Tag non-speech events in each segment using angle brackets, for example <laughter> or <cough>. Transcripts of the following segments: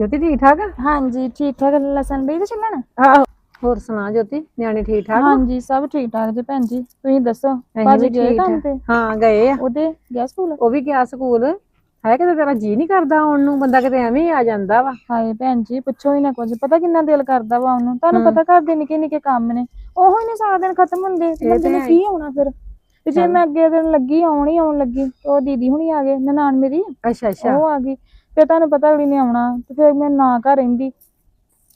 ਜੋਤੀ ਠੀਕ ਠਾਕ ਆ? ਹਾਂਜੀ ਠੀਕ ਠਾਕ ਲਸਣ ਬਈ ਤੇ ਚੱਲਣ ਆਹੋ ਹੋਰ ਸੁਣਾ ਜੋਤੀ ਨਿਆਣੇ ਠੀਕ ਠਾਕ ਆ? ਹਾਂਜੀ ਸਭ ਠੀਕ ਠਾਕ ਜੀ ਭੈਣ ਜੀ ਤੁਸੀਂ ਦੱਸੋ ਅਸੀਂ ਭਾਜੀ ਵੀ ਗਏ ਠੀਕ ਕੰਮ ਠਾਕ। ਤੇ? ਹਾਂ ਗਏ ਆ। ਉਹਦੇ ਗਿਆ ਸਕੂਲ? ਉਹ ਵੀ ਗਿਆ ਸਕੂਲ। ਹੈ ਕਿਤੇ ਤੇਰਾ ਜੀ ਨਹੀਂ ਕਰਦਾ ਆਉਣ ਨੂੰ? ਬੰਦਾ ਕਿਤੇ ਐਵੇਂ ਹੀ ਆ ਜਾਂਦਾ ਵਾ। ਹਾਏ ਭੈਣ ਜੀ ਪੁੱਛੋ ਹੀ ਨਾ ਕੁਝ ਪਤਾ ਕਿੰਨਾ ਦਿਲ ਕਰਦਾ ਵਾ ਉਹਨੂੰ ਤੁਹਾਨੂੰ। ਪਤਾ ਘਰ ਦੇ ਨਿੱਕੇ ਨਿੱਕੇ ਕੰਮ ਨੇ ਉਹ ਹੀ ਨਹੀਂ ਸਾਰਾ ਦਿਨ ਖਤਮ ਹੁੰਦੇ ਤੇ ਬੰਦੇ ਨੇ ਕੀ ਆਉਣਾ ਫਿਰ? ਤੇ ਜੇ। ਮੈਂ ਅੱਗੇ ਦਿਨ ਲੱਗੀ ਆਉਣ ਆਉਣ ਲੱਗੀ ਤੇ ਉਹ ਦੀਦੀ ਹੁਣੀ ਆ ਗਏ ਨਨਾਣ ਮੇਰੀ ਅੱਛਾ ਅੱਛਾ। ਉਹ ਆ ਗਈ। ਫਿਰ ਤੁਹਾਨੂੰ ਪਤਾ ਅਗਲੀ ਨੇ ਆਉਣਾ ਤੇ ਫਿਰ ਮੈਂ ਨਾ ਘਰ ਰਹਿੰਦੀ।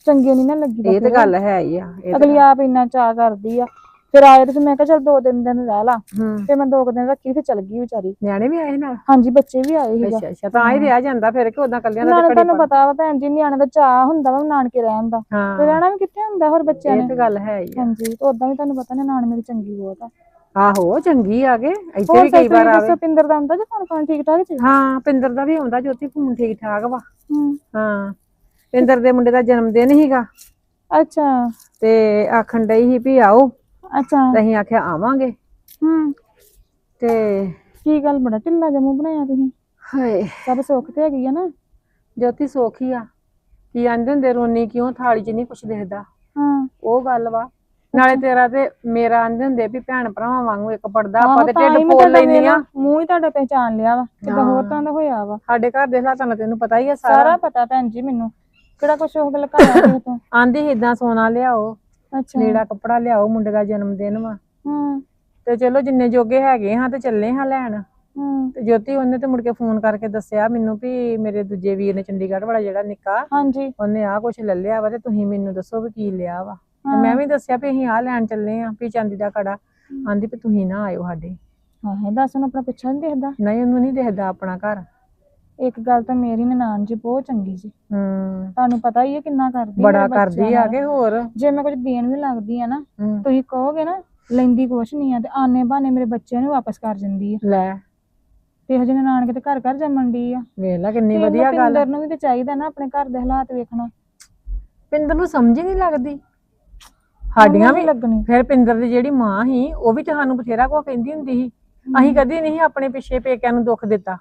ਚੰਗੇ ਨਹੀਂ ਨਾ ਲੱਗੀ ਇਹ ਤੇ ਗੱਲ ਹੈ ਹੀ ਆ ਇਹ ਤੇ ਅਗਲੀ ਆਪ ਇੰਨਾ ਚਾਹ ਕਰਦੀ ਆ। ਫਿਰ ਆਏ ਤੇ ਫਿਰ ਮੈਂ ਕਿਹਾ ਚਲ ਦੋ ਤਿੰਨ ਦਿਨ ਰਹਿ ਲਾ। ਹੂੰ। ਫਿਰ ਮੈਂ ਦੋ ਕੁ ਦਿਨ ਰੱਖੀ ਫਿਰ ਚਲ ਗਈ ਵਿਚਾਰੀ। ਨਿਆਣੇ ਵੀ ਆਏ ਨਾਲ? ਹਾਂਜੀ ਬੱਚੇ ਵੀ ਆਏ ਸੀਗਾ। ਅੱਛਾ ਅੱਛਾ ਤਾਂ ਹੀ ਰਿਹਾ ਜਾਂਦਾ ਫਿਰ ਕਿ ਉਦਾਂ ਕੱਲਿਆਂ ਦਾ ਨਾਲੇ ਤੇ ਤੁਹਾਨੂੰ ਪਤਾ ਵਾ ਭੈਣ ਜੀ ਨਿਆਣੇ ਦਾ ਚਾਹ ਹੁੰਦਾ ਵਾ ਨਾਨਕੇ ਰਹਿਣ ਦਾ। ਤੇ ਹਾਂ ਰਹਿਣਾ ਵੀ ਕਿੱਥੇ ਹੁੰਦਾ ਹੋਰ ਬੱਚਿਆਂ ਇਹ ਨੇ? ਤੇ ਗੱਲ ਹੈ ਹੀ ਆ। ਹਾਂਜੀ ਤੇ ਉਦਾਂ ਵੀ ਤੁਹਾਨੂੰ ਪਤਾ ਨੇ ਨਾਨ ਮੇਰੀ ਚੰਗੀ ਬਹੁਤ ਆ। ਆਹੋ ਚੰਗੀ ਆ ਗਏ ਇੱਥੇ ਹੋਰ ਵੀ ਕਈ ਵਾਰ ਆਵੇ। ਪਿੰਦਰ ਦਾ ਹੁੰਦਾ ਜੇ ਫੋਨ ਫਾਨ ਠੀਕ ਠਾਕ ਜੀ? ਹਾਂ ਪਿੰਦਰ ਦਾ ਵੀ ਆਉਂਦਾ ਜੋਤੀ ਫੋਨ ਠੀਕ ਠਾਕ ਵਾ। ਹੂੰ। ਹਾਂ ਪਿੰਦਰ ਦੇ ਮੁੰਡੇ ਦਾ ਜਨਮ ਦਿਨ ਸੀਗਾ। ਅੱਛਾ। ਤੇ ਆਖਣ ਡਈ ਸੀ ਵੀ ਆਓ ਅੱਛਾ। ਤੇ ਅਸੀਂ ਆਖਿਆ ਆਵਾਂਗੇ। ਹੂੰ। ਤੇ ਕੀ ਗੱਲ ਬੜਾ ਢਿੱਲਾ ਜਮੂ ਬਣਾਇਆ ਤੁਸੀਂ। ਹਾਏ। ਸਭ ਸੁੱਖ ਤੇ ਹੈਗੀ ਆ ਨਾ। ਜੋਤੀ ਸੋਖੀ ਆ। ਕੀ ਆਂਦੇ ਹੁੰਦੇ ਰੋਣੀ ਕਿਉਂ ਥਾਲੀ 'ਚ ਨਹੀਂ ਕੁਛ ਦਿਖਦਾ। ਹਾਂ। ਉਹ ਗੱਲ ਵਾ। ਨਾਲੇ ਤੇਰਾ ਤੇ ਮੇਰਾ ਆਂਦੇ ਹੁੰਦੇ ਵੀ ਭੈਣ ਭਰਾਵਾਂ ਵਾਂਗੂ ਇੱਕ ਪੜਦਾ ਆਪਾਂ ਤੇ ਤਾਂ ਢਿੱਡ ਤੁਹਾਡਾ ਲੈਂਦੀ ਆ ਮੂੰਹ ਹੀ ਤੁਹਾਡਾ ਪਹਿਚਾਨ ਲਿਆ ਵਾ ਕਿਦਾਂ ਹੋਰ ਤਰ੍ਹਾਂ ਦਾ ਹੋਇਆ ਵਾ। ਸਾਡੇ ਘਰ ਦੇ ਹਾਲਾਤਾਂ ਦਾ ਤੈਨੂੰ ਪਤਾ ਹੀ ਆ ਸਾਰਾ। ਸਾਰਾ ਪਤਾ ਭੈਣ ਜੀ ਮੈਨੂੰ ਕਿਹੜਾ ਕੁਛ ਉਹ ਗੱਲ ਘਰ ਆ ਤੋਂ? <coughs> ਆਂਦੀ ਇਦਾਂ ਸੋਨਾ ਲਿਆਓ ਅੱਛਾ। ਲੀੜਾ ਕੱਪੜਾ ਲਿਆਓ ਮੁੰਡੇ ਦਾ ਜਨਮ ਦਿਨ ਵਾ। ਹੂੰ। ਤੇ ਚਲੋ ਜਿੰਨੇ ਜੋਗੇ ਹੈਗੇ ਹਾਂ ਤੇ ਚੱਲੇ ਹਾਂ ਲੈਣ। ਹੂੰ। ਤੇ ਜੋਤੀ ਉਹਨੇ ਤੇ ਮੁੜ ਕੇ ਫੋਨ ਕਰਕੇ ਦੱਸਿਆ ਮੈਨੂੰ ਵੀ ਮੇਰੇ ਦੂਜੇ ਵੀਰ ਨੇ ਚੰਡੀਗੜ੍ਹ ਵਾਲਾ ਜਿਹੜਾ ਨਿੱਕਾ ਹਾਂਜੀ। ਉਹਨੇ ਆਹ ਕੁਛ ਲੈ ਲਿਆ ਵਾ ਤੇ ਤੁਸੀਂ ਮੈਨੂੰ ਦੱਸੋ ਵੀ ਕੀ ਲਿਆ ਵਾ। ਤੇ। ਮੈਂ ਵੀ ਦੱਸਿਆ ਵੀ ਅਸੀਂ ਆਹ ਲੈਣ ਚੱਲੇ ਆਂ ਵੀ ਚਾਂਦੀ ਦਾ ਕੜਾ। ਆਂਦੀ ਵੀ ਤੁਸੀਂ ਨਾ ਆਇਓ ਸਾਡੇ। ਹਾਂ ਦੱਸ ਉਹਨੂੰ ਆਪਣਾ ਪਿੱਛਾ ਨਹੀਂ ਦੇਖਦਾ? ਨਹੀਂ ਉਹਨੂੰ ਨਹੀਂ ਦੇਖਦਾ ਆਪਣਾ ਘਰ। ਇੱਕ ਗੱਲ ਤਾਂ ਮੇਰੀ ਨਨਾਣ ਜੀ ਬਹੁਤ ਚੰਗੀ ਜੀ। ਹੂੰ। ਤੁਹਾਨੂੰ ਪਤਾ ਹੀ ਹੈ ਕਿੰਨਾ ਕਰਦੀ ਬੜਾ ਕਰਦੀ ਆ। ਕੇ ਹੋਰ? ਜੇ ਮੈਂ ਕੁਝ ਦੇਣ ਵੀ ਲੱਗਦੀ ਆ ਨਾ। ਤੁਸੀਂ ਕਹੋਗੇ ਨਾ ਲੈਂਦੀ ਕੁਛ ਨਹੀਂ ਆ ਤੇ ਆਨੇ ਬਹਾਨੇ ਮੇਰੇ ਬੱਚਿਆਂ ਨੂੰ ਵਾਪਸ ਕਰ ਦਿੰਦੀ ਆ। ਲੈ। ਤੇ ਹਜੇ ਨਨਾਣ ਕਿਤੇ ਘਰ ਘਰ ਜੰਮਣ ਦੀ ਆ। ਵੇਖ ਲੈ ਕਿੰਨੀ ਵਧੀਆ ਗੱਲ ਪਿੰਦਰ ਨੂੰ ਵੀ ਤੇ ਚਾਹੀਦਾ ਨਾ ਆਪਣੇ ਘਰ ਦੇ ਹਾਲਾਤ ਵੇਖਣਾ। ਪਿੰਦਰ ਨੂੰ ਸਮਝ ਹੀ ਨਹੀਂ ਲੱਗਦੀ। ਸਾਡੀਆਂ ਵੀ ਲੱਗਣੀ ਫਿਰ ਪਿੰਦਰ ਦੀ ਜਿਹੜੀ ਮਾਂ ਸੀ ਉਹ ਵੀ ਤੁਹਾਨੂੰ ਬਥੇਰਾ ਕੋ ਕਹਿੰਦੀ ਹੁੰਦੀ ਸੀ। ਅਸੀਂ ਕਦੀ ਨਹੀਂ ਆਪਣੇ ਪਿੱਛੇ ਪੇਕਿਆਂ ਨੂੰ ਦੁੱਖ ਦਿੱਤਾ।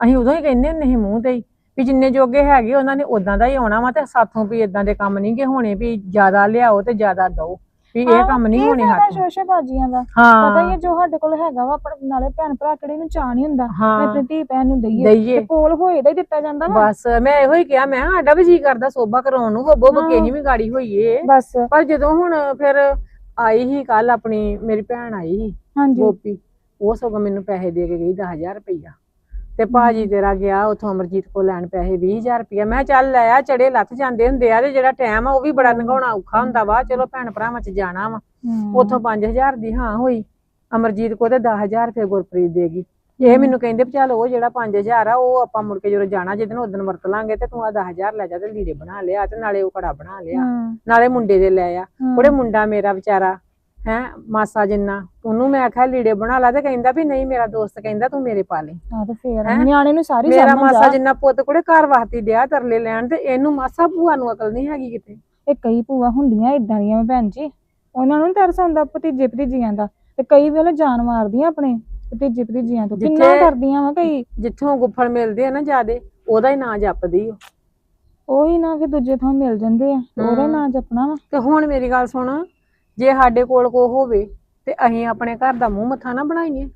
ਅਸੀਂ ਉਦੋਂ ਹੀ ਕਹਿੰਦੇ ਹੁੰਦੇ ਸੀ ਮੂੰਹ ਤੇ ਹੀ ਵੀ ਜਿੰਨੇ ਜੋਗੇ ਹੈਗੇ ਉਹਨਾਂ ਨੇ ਉਦਾਂ ਦਾ ਹੀ ਆਉਣਾ ਵਾ ਤੇ ਸਾਥੋਂ ਵੀ ਇਦਾਂ ਦੇ ਕੰਮ ਨਹੀਂ ਗੇ ਹੋਣੇ ਵੀ ਜ਼ਿਆਦਾ ਲਿਆਓ ਤੇ ਜ਼ਿਆਦਾ ਦਓ। ਵੀ ਇਹ ਕੰਮ ਨਹੀਂ ਹੋਣੇ ਹੱਥ ਸ਼ੋਸ਼ੇ ਬਾਜੀਆਂ ਦਾ? ਪਤਾ ਹੀ ਹਾਂ ਜੋ ਸਾਡੇ ਕੋਲ ਹੈਗਾ ਵਾ ਆਪਣੇ ਨਾਲੇ ਭੈਣ ਭਰਾ ਕਿਹੜੇ ਨੂੰ ਚਾਹ ਨਹੀਂ ਹੁੰਦਾ ਆਪਣੀ ਧੀ ਭੈਣ ਨੂੰ ਦਈਏ ਤੇ ਕੋਲ ਹੋਏ ਦਾ ਹੀ ਦਿੱਤਾ ਜਾਂਦਾ ਵਾ। ਬਸ ਮੈਂ ਇਹੋ ਹੀ ਕਿਹਾ ਮੈਂ ਸਾਡਾ ਵੀ ਜੀ ਕਰਦਾ ਸੋਭਾ ਕਰਾਉਣ ਨੂੰ ਹੋਬੋ ਬਕੇ ਅਸੀਂ ਵੀ ਗਾੜੀ ਹੋਈਏ। ਬਸ। ਪਰ ਜਦੋਂ ਹੁਣ ਫਿਰ ਆਈ ਹੀ ਕੱਲ ਆਪਣੀ ਮੇਰੀ ਭੈਣ ਆਈ ਸੀ ਗੋਪੀ ਉਹ ਸਗੋਂ ਮੈਨੂੰ ਪੈਸੇ ਦੇ ਕੇ ਗਈ 10000 ਰੁਪਈਆ। ਤੇ ਭਾਜੀ ਤੇਰਾ ਗਿਆ ਉਥੋਂ ਅਮਰਜੀਤ ਕੋ ਲੈਣ ਪੈਸੇ 20000 ਰੁਪਈਆ। ਮੈਂ ਚੱਲ ਲੈ ਆ ਚੜੇ ਲੱਥ ਜਾਂਦੇ ਹੁੰਦੇ ਆ ਤੇ ਜਿਹੜਾ ਟਾਈਮ ਆ ਉਹ ਵੀ ਬੜਾ ਲੰਘਾਉਣਾ ਔਖਾ ਹੁੰਦਾ ਵਾ। ਚਲੋ ਭੈਣ ਭਰਾਵਾਂ ਚ ਜਾਣਾ ਵਾ। ਉਥੋਂ 5000 ਦੀ ਹਾਂ ਹੋਈ। ਅਮਰਜੀਤ ਕੋ ਤੇ 10000 ਫਿਰ ਗੁਰਪ੍ਰੀਤ ਦੇਗੀ ਇਹ ਮੈਨੂੰ ਕਹਿੰਦੇ ਵੀ ਚੱਲ ਉਹ ਜਿਹੜਾ 5000 ਆ ਉਹ ਆਪਾਂ ਮੁੜ ਕੇ ਜਦੋਂ ਜਾਣਾ ਜਿੱਦਣ ਉਦੋਂ ਵਰਤ ਲਾਂਗੇ ਤੇ ਤੂੰ ਆ 10000 ਲੈ ਜਾ ਤੇ ਲੀੜੇ ਬਣਾ ਲਿਆ ਤੇ ਨਾਲੇ ਉਹ ਕੜਾ ਬਣਾ ਲਿਆ। ਨਾਲੇ ਮੁੰਡੇ ਦੇ ਲੈ ਆ। ਉਹਦੇ ਮੁੰਡਾ ਮੇਰਾ ਵਿਚਾਰਾ ਹੈ ਮਾਸਾ ਜਿੰਨਾ। ਉਹਨੂੰ ਮੈਂ ਆਖਿਆ ਲੀੜੇ ਬਣਾ ਲਾ ਤੇ ਕਹਿੰਦਾ ਵੀ ਨਹੀਂ ਮੇਰਾ ਦੋਸਤ ਕਹਿੰਦਾ ਤੂੰ ਮੇਰੇ ਪਾ ਲੈ। ਆਹ ਤੇ ਫੇਰ ਨਿਆਣੇ ਨੂੰ ਸਾਰੀ ਮੇਰਾ ਮਾਸਾ ਆ। ਜਿੰਨਾ ਪੁੱਤ ਕੁੜੇ ਘਰ ਵਾਸਤੇ ਡਿਆ ਤਰਲੇ ਲੈਣ ਤੇ ਇਹਨੂੰ ਮਾਸਾ ਭੂਆ ਨੂੰ ਅਕਲ ਨਹੀਂ ਹੈਗੀ ਕਿਤੇ। ਇਹ ਕਈ ਭੂਆ ਹੁੰਦੀਆਂ ਇਦਾਂ ਦੀਆਂ ਭੈਣ ਜੀ। ਉਹਨਾਂ ਨੂੰ ਤਰਸ ਆਉਂਦਾ ਭਤੀਜੇ ਭਤੀਜੀਆਂ ਦਾ। ਤੇ ਕਈ ਵੇਲੇ ਜਾਨ ਮਾਰਦੀਆਂ ਆਪਣੇ ਭਤੀਜੇ ਭਤੀਜੀਆਂ ਤੋਂ। ਕਿੰਨਾ ਕਰਦੀਆਂ ਵਾ ਕਈ। ਜਿੱਥੋਂ ਗੁੱਫੜ ਮਿਲਦੇ ਆ ਨਾ ਜਿਆਦੇ ਉਹਦਾ ਹੀ ਨਾਂ ਜਪਦੀ ਓ ਉਹੀ ਨਾ ਫਿਰ ਦੂਜੇ ਥਾਂ ਮਿਲ ਜਾਂਦੇ ਆ। ਉਹਦਾ ਨਾਂ ਜਪਣਾ ਵਾ। ਤੇ ਹੁਣ ਮੇਰੀ ਗੱਲ ਸੁਣ ਜੇ ਸਾਡੇ ਕੋਲ ਕੋ ਹੋਵੇ ਤੇ ਅਸੀਂ ਆਪਣੇ ਘਰ ਦਾ ਮੂੰਹ ਮੱਥਾ ਨਾ ਬਣਾਈਏ।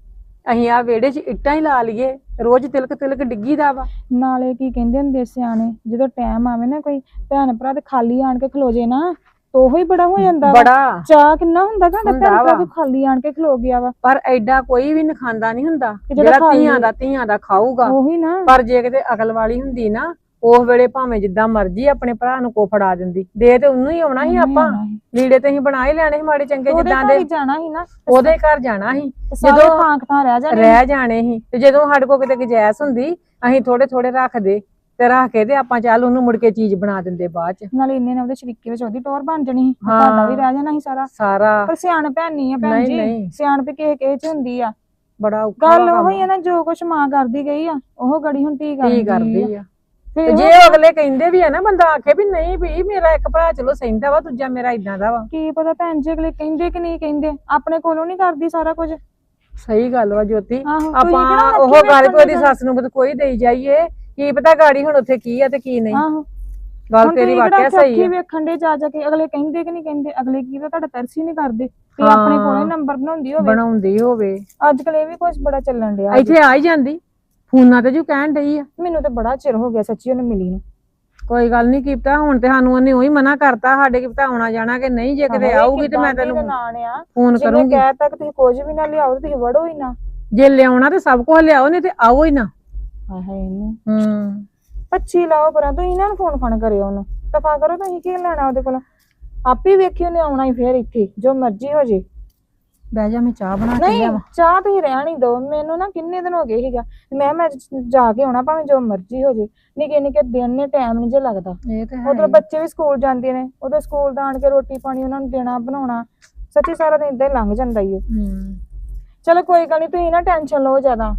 ਅਸੀਂ ਆ ਵਿਹੜੇ 'ਚ ਇੱਟਾਂ ਹੀ ਲਾ ਲਈਏ ਰੋਜ਼ ਤਿਲਕ ਤਿਲਕ ਡਿੱਗੀ ਦਾ ਵਾ। ਨਾਲੇ ਕੀ ਕਹਿੰਦੇ ਹੁੰਦੇ ਸਿਆਣੇ ਜਦੋਂ ਟਾਈਮ ਆਵੇ ਨਾ ਕੋਈ ਭੈਣ ਭਰਾ ਤੇ ਖਾਲੀ ਆਣ ਕੇ ਖਲੋ ਜੇ ਨਾ ਤੇ ਉਹੋ ਹੀ ਬੜਾ ਹੋ ਜਾਂਦਾ ਵਾ। ਬੜਾ। ਚਾਹ ਕਿੰਨਾ ਹੁੰਦਾ ਘੰਟਾ ਹੁੰਦਾ ਭੈਣ ਭਰਾ ਵਾ। ਖਾਲੀ ਆਣ ਕੇ ਖਲੋ ਗਿਆ ਵਾ। ਪਰ ਐਡਾ ਕੋਈ ਵੀ ਨਖਾਂਦਾ ਨਹੀਂ ਹੁੰਦਾ। ਕਿ ਜਿਹੜਾ ਜਿਹੜਾ ਖਾ ਧੀਆਂ। ਦਾ ਧੀਆਂ ਦਾ ਖਾਊਗਾ। ਉਹੀ ਨਾ। ਪਰ ਜੇ ਕਿਤੇ ਅਕਲ ਵਾਲੀ ਹੁੰਦੀ ਨਾ ਉਸ ਵੇਲੇ ਭਾਵੇਂ ਜਿੱਦਾਂ ਮਰਜ਼ੀ ਆਪਣੇ ਭਰਾ ਨੂੰ ਕੋ ਫੜਾ ਦਿੰਦੀ। ਦੇ ਤੇ ਉਹਨੂੰ ਹੀ ਆਉਣਾ ਸੀ ਆਪਾਂ। ਲੀੜੇ ਤੇ ਅਸੀਂ ਬਣਾ ਹੀ ਲੈਣੇ ਸੀ ਮਾੜੇ ਚੰਗੇ ਜਿੱਦਾਂ ਦੇ। ਹੀ ਜਾਣਾ ਸੀ ਨਾ। ਉਹਦੇ ਘਰ ਜਾਣਾ ਸੀ। ਜਦੋਂ ਜਦੋਂ ਥਾਂ ਰਹਿ ਜਾਣੇ ਰਹਿ ਜਾਣੇ ਸੀ। ਤੇ ਜਦੋਂ ਸਾਡੇ ਕੋਲ ਕਿਤੇ ਗੁੰਜਾਇਸ਼ ਹੁੰਦੀ ਅਸੀਂ ਥੋੜੇ ਥੋੜੇ ਰੱਖਦੇ ਤੇ ਰੱਖ ਕੇ ਤੇ ਆਪਾਂ ਚੱਲ ਉਹਨੂੰ ਮੁੜ ਕੇ ਚੀਜ਼ ਬਣਾ ਦਿੰਦੇ ਬਾਅਦ ਚ। ਨਾਲੇ ਇੰਨੇ ਨੇ ਉਹਦੇ ਸ਼ਰੀਕੇ ਵਿੱਚ ਉਹਦੀ ਟੋਰ ਬਣ ਜਣੀ ਸੀ। ਹਾਂ। ਤੁਹਾਡਾ ਵੀ ਰਹਿ ਜਾਣਾ ਸੀ ਸਾਰਾ। ਸਾਰਾ। ਪਰ ਸਿਆਣਪ ਹੈ ਨਹੀਂ ਆ ਭੈਣ ਜੀ। ਨਹੀਂ। ਸਿਆਣਪ ਕਿਸੇ ਕਿਸੇ ਚ ਹੁੰਦੀ ਆ। ਬੜਾ ਔਖਾ ਗੱਲ ਵਾ ਉਹ ਹੀ। ਆ ਨਾ ਜੋ ਕੁਛ ਮਾਂ ਕਰਦੀ ਗਈ ਆ ਉਹ ਗੜੀ ਹੁਣ ਧੀ ਕੀ ਕਰਦੀ ਆ। ਤੇ ਜੇ ਉਹ ਅਗਲੇ ਕਹਿੰਦੇ ਵੀ ਆ ਨਾ ਬੰਦਾ ਆਖੇ ਵੀ ਨਹੀਂ ਵੀ ਮੇਰਾ ਇੱਕ ਭਰਾ ਚਲੋ ਸਹਿੰਦਾ ਵਾ ਦੂਜਾ ਮੇਰਾ ਇਦਾਂ ਦਾ ਵਾ। ਕੀ ਪਤਾ ਭੈਣ ਜੀ ਅਗਲੇ ਕਹਿੰਦੇ ਕਿ ਨਹੀਂ ਕਹਿੰਦੇ? ਆਪਣੇ ਕੋਲੋਂ ਨਹੀਂ ਕਰਦੀ ਸਾਰਾ ਕੁਝ? ਸਹੀ ਗੱਲ ਵਾ ਜੋਤੀ। ਆਹੋ, ਤੁਸੀਂ ਆਪਾਂ ਉਹ ਗੱਲ ਕੋਈ ਦੀ ਦੇ ਸੱਸ ਨੂੰ ਕੋਈ ਦੇਈ ਜਾਈਏ। ਕੀ ਪਤਾ ਗਾੜੀ ਹੁਣ ਉੱਥੇ ਕੀ ਆ ਤੇ ਕੀ ਨਹੀਂ। ਆਹੋ। ਗੱਲ ਤੇਰੀ ਵਾਕਿਆ ਸਹੀ ਹੈ ਵੇਖਣ ਦੇ ਜਾ ਜਾ ਕੇ ਅਗਲੇ ਕਹਿੰਦੇ ਕਿ ਨਹੀਂ ਕਹਿੰਦੇ? ਅਗਲੇ ਕੀ ਤਾਂ ਤੁਹਾਡਾ ਤਰਸ ਹੀ ਨਹੀਂ ਕਰਦੇ। ਤੇ ਆਪਣੇ ਕੋਲੇ। ਨੰਬਰ ਬਣਾਉਂਦੀ ਹੋਵੇ। ਬਣਾਉਂਦੀ ਹੋਵੇ। ਅੱਜ ਕੱਲ ਇਹ ਵੀ ਕੁਝ ਬੜਾ ਚੱਲਣ ਡਿਆ। ਇੱਥੇ ਆ ਹੀ ਜਾਂਦੀ। ਫੋਨਾਂ ਤੇ ਜੋ ਕਹਿਣ ਡਈ ਆ। ਮੈਨੂੰ ਤਾਂ ਬੜਾ ਚਿਰ ਹੋ ਗਿਆ ਸੱਚੀ ਉਹਨੂੰ ਮਿਲੀ ਨੂੰ। ਕੋਈ ਗੱਲ ਨਹੀਂ ਕੀਤਾ ਹੁਣ ਤੇ ਸਾਨੂੰ ਉਹਨੇ ਉਹੀ ਮਨਾ ਕਰਤਾ ਸਾਡੇ ਕੀ ਪਤਾ ਆਉਣਾ ਜਾਣਾ ਕਿ ਨਹੀਂ ਜੇ ਕਿਤੇ ਆਊਗੀ ਤੇ ਮੈਂ ਤੈਨੂੰ ਫੋਨ ਕਰੂੰਗੀ। ਕਹਿ ਤੱਕ ਤੁਸੀਂ ਕੁਝ ਵੀ ਨਾ ਲਿਆਓ ਤੁਸੀਂ ਵੜੋ ਹੀ ਨਾ। ਜੇ ਲਿਆਉਣਾ ਤੇ ਸਭ ਕੁਝ ਲਿਆਓ ਨਹੀਂ ਤੇ ਆਓ ਹੀ ਨਾ। ਹਾਏ ਇਹਨੂੰ। ਹੂੰ। ਪੱਛੀ ਲਾਓ ਪਰਾਂ ਤੁਸੀਂ ਇਹਨਾਂ ਨੂੰ ਫੋਨ ਫਾਨ ਕਰਿਓ ਉਹਨੂੰ। ਦਫਾ ਕਰੋ ਤੁਸੀਂ ਕੀ ਲੈਣਾ ਉਹਦੇ ਕੋਲ। ਆਪੇ ਵੇਖੀ ਉਹਨੇ ਆਉਣਾ ਹੀ ਫੇਰ ਇੱਥੇ ਜੋ ਮਰਜ਼ੀ ਹੋ ਜੇ। ਬਹਿ ਜਾ ਮੈਂ ਚਾਹ ਬਣਾ ਕੇ ਨਹੀਂ ਲਿਆਵਾਂ। ਚਾਹ ਤੁਸੀਂ ਰਹਿਣ ਹੀ ਦਿਓ। ਮੈਨੂੰ ਨਾ ਕਿੰਨੇ ਦਿਨ ਹੋ ਗਏ ਸੀਗਾ। ਮੈਂ ਮੈਂ ਜਾ ਕੇ ਆਉਣਾ ਭਾਵੇਂ ਜੋ ਮਰਜ਼ੀ ਹੋ ਜੇ। ਨਿੱਕੇ ਨਿੱਕੇ ਦਿਨ ਨੇ ਟਾਈਮ ਨਹੀਂ ਜੇ ਲੱਗਦਾ। ਇਹ ਤੇ ਹੈ ਉਧਰ ਬੱਚੇ ਵੀ ਸਕੂਲ ਜਾਂਦੇ ਨੇ। ਉਧਰ ਸਕੂਲ ਦਾ ਆਣ ਕੇ ਰੋਟੀ ਪਾਣੀ ਉਹਨਾਂ ਨੂੰ ਦੇਣਾ ਬਣਾਉਣਾ। ਸੱਚੀ ਸਾਰਾ ਦਿਨ ਇਦਾਂ ਹੀ ਲੰਘ ਜਾਂਦਾ ਈ ਓ। ਹੂੰ। ਚਲੋ ਕੋਈ ਗੱਲ ਨਹੀਂ ਤੁਸੀਂ ਨਾ ਟੈਨਸ਼ਨ ਲਓ ਜ਼ਿਆਦਾ।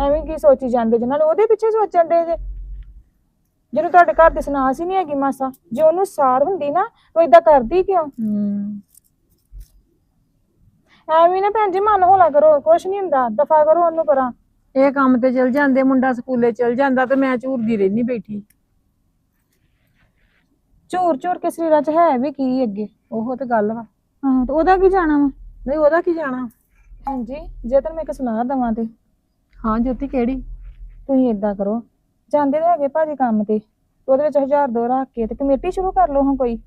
ਐਵੇਂ ਕੀ ਸੋਚੀ ਜਾਂਦੇ ਜੇ। ਨਾਲ ਉਹਦੇ ਪਿੱਛੇ ਸੋਚਣ ਦੇ ਜੇ। ਜਿਹਨੂੰ ਤੁਹਾਡੇ ਘਰ ਦੀ ਸਨਾਸ ਹੀ ਨਹੀਂ ਹੈਗੀ ਮਾਸਾ ਜੇ ਉਹਨੂੰ ਸਾਰ ਹੁੰਦੀ ਨਾ ਉਹ ਇਦਾਂ ਕਰਦੀ ਕਿਉਂ? ਹੂੰ। ਐਵੇਂ ਨਾ ਭੈਣ ਜੀ ਮਨ ਹੌਲਾ ਕਰੋ ਕੁਛ ਨਹੀਂ ਹੁੰਦਾ ਦਫਾ ਕਰੋ ਉਹਨੂੰ ਪਰਾਂ। ਇਹ ਕੰਮ ਤੇ ਚਲ ਜਾਂਦੇ ਮੁੰਡਾ ਸਕੂਲੇ ਚਲ ਜਾਂਦਾ ਤੇ ਮੈਂ ਝੂਰਦੀ ਰਹਿਨੀ ਬੈਠੀ। ਝੂਰ ਝੂਰ ਕੇ ਸਰੀਰਾਂ 'ਚ ਹੈ ਵੀ ਕੀ ਅੱਗੇ ਉਹ ਤੇ ਗੱਲ ਵਾ। ਹਾਂ ਤੇ ਉਹਦਾ ਕੀ ਜਾਣਾ ਵਾ? ਨਹੀਂ ਉਹਦਾ ਕੀ ਜਾਣਾ? ਹਾਂਜੀ ਜੇ ਤੈਨੂੰ ਮੈਂ ਇੱਕ ਸਲਾਹ ਦਵਾਂ ਤੇ। ਹਾਂ ਜੋਤੀ ਕਿਹੜੀ? ਤੁਸੀਂ ਏਦਾਂ ਕਰੋ ਜਾਂਦੇ ਤੇ ਹੈਗੇ ਭਾਜੀ ਕੰਮ ਤੇ ਉਹਦੇ ਵਿੱਚ ਹਜ਼ਾਰ ਦੋ ਰੱਖ ਕੇ ਤੇ ਕਮੇਟੀ ਸ਼ੁਰੂ ਕਰ ਲਓ ਹਾਂ ਕੋਈ।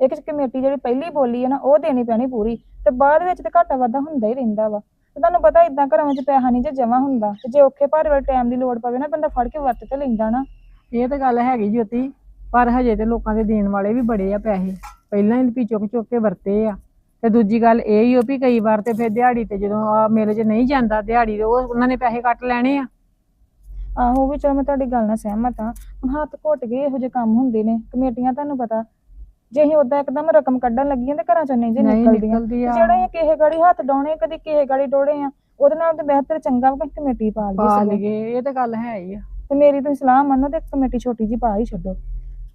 ਇੱਕ ਕਮੇਟੀ ਜਿਹੜੀ ਪਹਿਲੀ ਬੋਲੀ ਹੈ ਨਾ ਉਹ ਦੇਣੀ ਪੈਣੀ ਪੂਰੀ ਤੇ ਬਾਅਦ ਵਿੱਚ ਤੇ ਘਾਟਾ ਵਾਧਾ ਹੁੰਦਾ ਹੀ ਰਹਿੰਦਾ ਵਾ। ਤੇ ਤੁਹਾਨੂੰ ਪਤਾ ਇਦਾਂ ਘਰਾਂ ਵਿੱਚ ਪੈਸਾ ਨਹੀਂ ਜੇ ਜਮਾ ਹੁੰਦਾ ਤੇ ਜੇ ਔਖੇ ਭਾਰੇ ਵਾਲੇ ਟਾਈਮ ਦੀ ਲੋੜ ਪਵੇ ਨਾ ਬੰਦਾ ਫੜ ਕੇ ਵਰਤ ਤੇ ਲੈਂਦਾ ਨਾ। ਇਹ ਤੇ ਗੱਲ ਹੈਗੀ ਜੋਤੀ ਪਰ ਹਜੇ ਤੇ ਲੋਕਾਂ ਦੇ ਦੇਣ ਵਾਲੇ ਵੀ ਬੜੇ ਆ ਪੈਸੇ। ਪਹਿਲਾਂ ਹੀ ਵੀ ਚੁੱਕ ਚੁੱਕ ਕੇ ਵਰਤੇ ਆ। ਤੇ ਦੂਜੀ ਗੱਲ ਇਹ ਹੀ ਹੋ ਵੀ ਕਈ ਵਾਰ ਤੇ ਫਿਰ ਦਿਹਾੜੀ ਤੇ ਜਦੋਂ ਆ ਮੇਲੇ 'ਚ ਨਹੀਂ ਜਾਂਦਾ ਦਿਹਾੜੀ ਤੇ ਉਹ ਉਹਨਾਂ ਨੇ ਪੈਸੇ ਕੱਟ ਲੈਣੇ ਆ। ਆਹੋ ਵੀ ਚਲੋ ਮੈਂ ਤੁਹਾਡੀ ਗੱਲ ਨਾਲ ਸਹਿਮਤ ਹਾਂ। ਹੁਣ ਹੱਥ ਘੁੱਟ ਗਏ ਇਹੋ ਜਿਹੇ ਕੰਮ ਹੁੰਦੇ ਨੇ। ਕਮੇਟੀਆਂ ਤੁਹਾਨੂੰ ਪਤਾ ਜੇ ਅਸੀਂ ਉਦਾਂ ਇੱਕਦਮ ਰਕਮ ਕੱਢਣ ਲੱਗੀਆਂ ਤੇ ਘਰਾਂ ਚੋਂ ਨਹੀਂ ਜੇ ਨਹੀਂ ਨਿਕਲਦੀਆਂ। ਨਿਕਲਦੀ ਆ ਜਿਹੜਾ ਇਹ ਕਿਸੇ ਗਾੜੀ ਹੱਥ ਡਾਉਣੇ ਕਦੀ ਕਿਸੇ ਗਾੜੀ ਡੋੜੇ ਆ ਉਹਦੇ ਨਾਲ ਤੇ ਬਿਹਤਰ ਚੰਗਾ ਵਾ ਕਿ ਕਮੇਟੀ ਪਾ ਪਾ। ਲਈਏ ਇਹ ਤੇ ਗੱਲ ਹੈ ਹੀ ਆ। ਤੇ ਮੇਰੀ ਤੁਸੀਂ ਸਲਾਹ ਮੰਨੋ ਤੇ ਕਮੇਟੀ ਛੋਟੀ ਜੀ ਪਾ ਹੀ ਛੱਡੋ।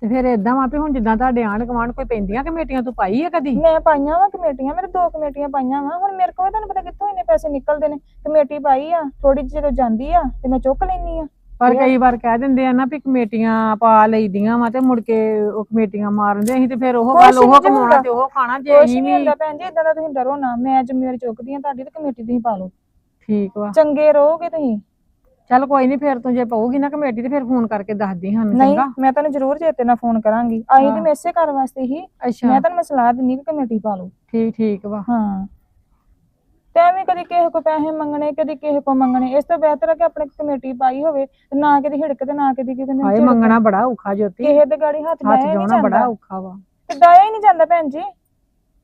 ਤੇ ਫਿਰ ਇਦਾਂ ਵਾ ਵੀ ਹੁਣ ਜਿੱਦਾਂ ਤੁਹਾਡੇ ਆਂਢ ਗੁਆਂਢ ਕੋਈ ਪੈਂਦੀਆਂ ਕਮੇਟੀਆਂ ਤੂੰ ਪਾਈ ਆ ਕਦੀ? ਮੈਂ ਪਾਈਆਂ ਵਾ ਕਮੇਟੀਆਂ ਮੇਰੇ ਦੋ ਕਮੇਟੀਆਂ ਪਾਈਆਂ ਵਾ ਹੁਣ ਮੇਰੇ ਕੋਲ ਤੁਹਾਨੂੰ ਪਤਾ ਕਿੱਥੋਂ ਇੰਨੇ ਪੈਸੇ ਨਿਕਲਦੇ ਨੇ। ਕਮੇਟੀ ਪਾਈ ਆ ਥੋੜੀ ਜਿਹੀ ਜਦੋਂ ਜਾਂਦੀ ਆ ਤੇ ਮੈਂ ਚੁੱਕ ਲੈਣੀ ਆ। ਪਰ ਕਈ ਵਾਰ ਕਹਿ ਦਿੰਦੇ ਆ ਨਾ ਵੀ ਕਮੇਟੀਆਂ ਪਾ ਲਈਦੀਆਂ ਵਾ ਤੇ ਮੁੜ ਕੇ ਉਹ ਕਮੇਟੀਆਂ ਮਾਰਦੇ ਅਸੀਂ ਤੇ ਫਿਰ ਉਹ ਗੱਲ ਉਹ ਨੀ ਕਮਾਉਣਾ। ਤੇ ਉਹ ਖਾਣਾ ਜੇ ਅਸੀਂ ਨਹੀਂ ਵੀ ਹੁੰਦਾ ਭੈਣ ਜੀ ਇਦਾਂ ਦਾ ਤੁਸੀਂ ਡਰੋ ਨਾ। ਮੈਂ ਜ਼ਿੰਮੇਵਾਰੀ ਚੁੱਕਦੀ ਆ ਤੁਹਾਡੀ ਤੇ ਕਮੇਟੀ ਤੁਸੀਂ ਪਾ ਲਓ। ਠੀਕ ਵਾ। ਚੰਗੇ ਰਹੋਗੇ ਤੁਸੀਂ। ਚੱਲ ਕੋਈ ਨਹੀਂ ਫਿਰ ਤੂੰ ਜੇ ਪਊਗੀ ਨਾ ਕਮੇਟੀ ਤੇ ਫਿਰ ਫੋਨ ਕਰਕੇ ਦੱਸਦੀ ਸਾਨੂੰ ਚੰਗਾ? ਮੈਂ ਤੁਹਾਨੂੰ ਜ਼ਰੂਰ ਚੇਤੇ ਨਾਲ ਫੋਨ ਕਰਾਂਗੀ। ਆਈ ਤੇ। ਮੈਂ ਇਸੇ ਘਰ ਵਾਸਤੇ ਹੀ। ਅੱਛਾ। ਮੈਂ ਤੁਹਾਨੂੰ ਮੈਂ ਸਲਾਹ ਦਿੰਨੀ ਕਿ ਕਮੇਟੀ ਪਾ ਲਓ। ਠੀਕ ਠੀਕ ਵਾ। ਹਾਂ। ਤੇ ਐਵੇਂ ਕਦੀ ਕਿਸੇ ਕੋ ਪੈਸੇ ਮੰਗਣੇ ਕਦੀ ਕਿਸੇ ਕੋ ਮੰਗਣੇ ਇਸ ਤੋਂ ਬਿਹਤਰ ਹੈ ਕਿ ਆਪਣੇ ਕਮੇਟੀ ਪਾਈ ਹੋਵੇ ਤੇ ਨਾ ਕਿਤੇ ਹਿੜਕ ਤੇ ਨਾ ਕਿਤੇ ਕਿਤੇ ਹਾਏ ਮੰਗਣਾ ਬੜਾ ਔਖਾ ਜੋਤੀ। ਕਿਸੇ ਦੇ ਗਾੜੀ ਹੱਥ ਹੱਥ ਡਾਇਆ ਹੀ ਨਹੀਂ ਜਾਣਾ ਬੜਾ ਜਾਂਦਾ। ਔਖਾ ਵਾ। ਤੇ ਡਾਇਆ ਹੀ ਨਹੀਂ ਜਾਂਦਾ ਭੈਣ ਜੀ।